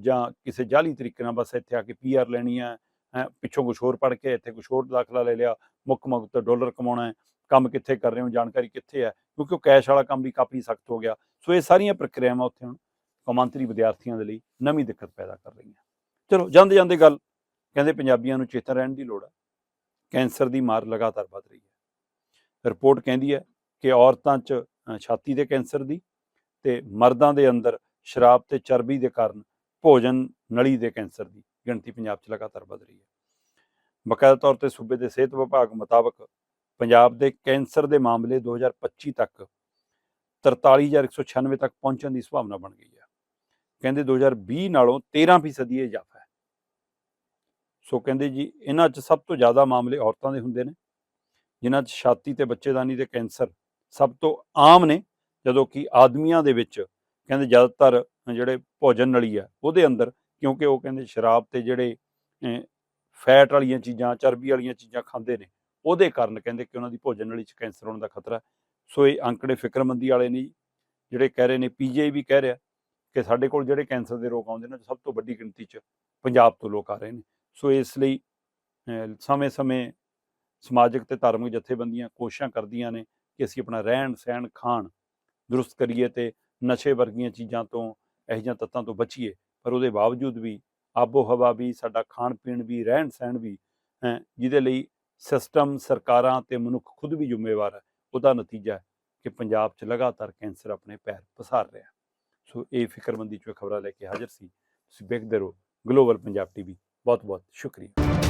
ਜਾਂ ਕਿਸੇ ਜਾਲੀ ਤਰੀਕੇ ਨਾਲ ਬਸ ਇੱਥੇ ਆ ਕੇ ਪੀਆਰ ਲੈਣੀ ਹੈ ਹੈ, ਪਿੱਛੋਂ ਕੁਝ ਹੋਰ ਪੜ੍ਹ ਕੇ ਇੱਥੇ ਕੁਝ ਹੋਰ ਦਾਖਲਾ ਲੈ ਲਿਆ, ਮੁੱਖ ਮੁੱਖ ਤੋਂ ਡਾਲਰ ਕਮਾਉਣਾ ਹੈ, ਕੰਮ ਕਿੱਥੇ ਕਰ ਰਹੇ ਹੋ, ਜਾਣਕਾਰੀ ਕਿੱਥੇ ਹੈ, ਕਿਉਂਕਿ ਉਹ ਕੈਸ਼ ਵਾਲਾ ਕੰਮ ਵੀ ਕਾਫੀ ਸਖਤ ਹੋ ਗਿਆ। ਸੋ ਇਹ ਸਾਰੀਆਂ ਪ੍ਰਕਿਰਿਆਵਾਂ ਉੱਥੇ ਹੁਣ ਕੌਮਾਂਤਰੀ ਵਿਦਿਆਰਥੀਆਂ ਦੇ ਲਈ ਨਵੀਂ ਦਿੱਕਤ ਪੈਦਾ ਕਰ ਰਹੀਆਂ। ਚਲੋ, ਜਾਂਦੇ ਜਾਂਦੇ ਗੱਲ, ਕਹਿੰਦੇ ਪੰਜਾਬੀਆਂ ਨੂੰ ਚੇਤਨ ਰਹਿਣ ਦੀ ਲੋੜ ਹੈ, ਕੈਂਸਰ ਦੀ ਮਾਰ ਲਗਾਤਾਰ ਵੱਧ ਰਹੀ ਹੈ। ਰਿਪੋਰਟ ਕਹਿੰਦੀ ਹੈ ਕਿ ਔਰਤਾਂ 'ਚ ਛਾਤੀ ਦੇ ਕੈਂਸਰ ਦੀ ਤੇ ਮਰਦਾਂ ਦੇ ਅੰਦਰ ਸ਼ਰਾਬ ਤੇ ਚਰਬੀ ਦੇ ਕਾਰਨ ਭੋਜਨ ਨਲੀ ਦੇ ਕੈਂਸਰ ਦੀ ਗਿਣਤੀ ਪੰਜਾਬ 'ਚ ਲਗਾਤਾਰ ਵੱਧ ਰਹੀ ਹੈ। ਬਕਾਇਦਾ ਤੌਰ ਤੇ ਸੂਬੇ ਦੇ ਸਿਹਤ ਵਿਭਾਗ ਮੁਤਾਬਕ ਪੰਜਾਬ ਦੇ ਕੈਂਸਰ ਦੇ ਮਾਮਲੇ 2025 ਤੱਕ 43196 ਤੱਕ ਪਹੁੰਚਣ ਦੀ ਸੰਭਾਵਨਾ ਬਣ ਗਈ ਹੈ। ਕਹਿੰਦੇ 2020 ਨਾਲੋਂ 13% ਇਹ ਇਜ਼ਾਫਾ ਹੈ। ਸੋ ਕਹਿੰਦੇ ਜੀ, ਇਹਨਾਂ 'ਚ ਸਭ ਤੋਂ ਜ਼ਿਆਦਾ ਮਾਮਲੇ ਔਰਤਾਂ ਦੇ ਹੁੰਦੇ ਨੇ, ਜਿਨ੍ਹਾਂ 'ਚ ਛਾਤੀ ਤੇ ਬੱਚੇਦਾਨੀ ਦੇ ਕੈਂਸਰ ਸਭ ਤੋਂ ਆਮ ਨੇ, ਜਦੋਂ ਕਿ ਆਦਮੀਆਂ ਦੇ ਵਿੱਚ ਕਹਿੰਦੇ ਜ਼ਿਆਦਾਤਰ ਜਿਹੜੇ ਭੋਜਨ ਨਲੀ ਆ ਉਹਦੇ ਅੰਦਰ ਕਿਉਂਕਿ ਉਹ ਕਹਿੰਦੇ ਸ਼ਰਾਬ ਤੇ ਜਿਹੜੇ ਫੈਟ ਵਾਲੀਆਂ ਚੀਜ਼ਾਂ ਚਰਬੀ ਵਾਲੀਆਂ ਚੀਜ਼ਾਂ ਖਾਂਦੇ ਨੇ ਉਹਦੇ ਕਾਰਨ ਕਹਿੰਦੇ ਕਿ ਉਹਨਾਂ ਦੀ ਭੋਜਨ ਨਲੀ 'ਚ ਕੈਂਸਰ ਹੋਣ ਦਾ ਖਤਰਾ ਸੋ ਇਹ ਅੰਕੜੇ ਫਿਕਰਮੰਦੀ ਵਾਲੇ ਨੇ ਜੀ, ਜਿਹੜੇ ਕਹਿ ਰਹੇ ਨੇ ਪੀਜੀਆਈ ਵੀ ਕਹਿ ਰਿਹਾ ਕਿ ਸਾਡੇ ਕੋਲ ਜਿਹੜੇ ਕੈਂਸਰ ਦੇ ਰੋਗ ਆਉਂਦੇ ਨੇ ਸਭ ਤੋਂ ਵੱਡੀ ਗਿਣਤੀ 'ਚ ਪੰਜਾਬ ਤੋਂ ਲੋਕ ਆ ਰਹੇ ਨੇ। ਸੋ ਇਸ ਲਈ ਸਮੇਂ-ਸਮੇਂ ਸਮਾਜਿਕ ਤੇ ਧਾਰਮਿਕ ਜਥੇਬੰਦੀਆਂ ਕੋਸ਼ਿਸ਼ਾਂ ਕਰਦੀਆਂ ਨੇ ਕਿ ਅਸੀਂ ਆਪਣਾ ਰਹਿਣ ਸਹਿਣ ਖਾਣ ਦਰੁਸਤ ਕਰੀਏ ਤੇ ਨਸ਼ੇ ਵਰਗੀਆਂ ਚੀਜ਼ਾਂ ਤੋਂ ਇਹੋ ਜਿਹੀਆਂ ਤੱਤਾਂ ਤੋਂ ਬਚੀਏ, ਪਰ ਉਹਦੇ ਬਾਵਜੂਦ ਵੀ ਆਬੋ ਹਵਾ ਵੀ, ਸਾਡਾ ਖਾਣ ਪੀਣ ਵੀ, ਰਹਿਣ ਸਹਿਣ ਵੀ ਜਿਹਦੇ ਲਈ ਸਿਸਟਮ, ਸਰਕਾਰਾਂ ਤੇ ਮਨੁੱਖ ਖੁਦ ਵੀ ਜ਼ਿੰਮੇਵਾਰ ਹੈ, ਉਹਦਾ ਨਤੀਜਾ ਹੈ ਕਿ ਪੰਜਾਬ 'ਚ ਲਗਾਤਾਰ ਕੈਂਸਰ ਆਪਣੇ ਪੈਰ ਪਸਾਰ ਰਿਹਾ ਸੋ ਇਹ ਫਿਕਰਮੰਦੀ 'ਚ ਖਬਰਾਂ ਲੈ ਕੇ ਹਾਜ਼ਰ ਸੀ, ਤੁਸੀਂ ਵੇਖਦੇ ਰਹੋ ਗਲੋਬਲ ਪੰਜਾਬ ਟੀਵੀ ਬਹੁਤ ਬਹੁਤ ਸ਼ੁਕਰੀਆ।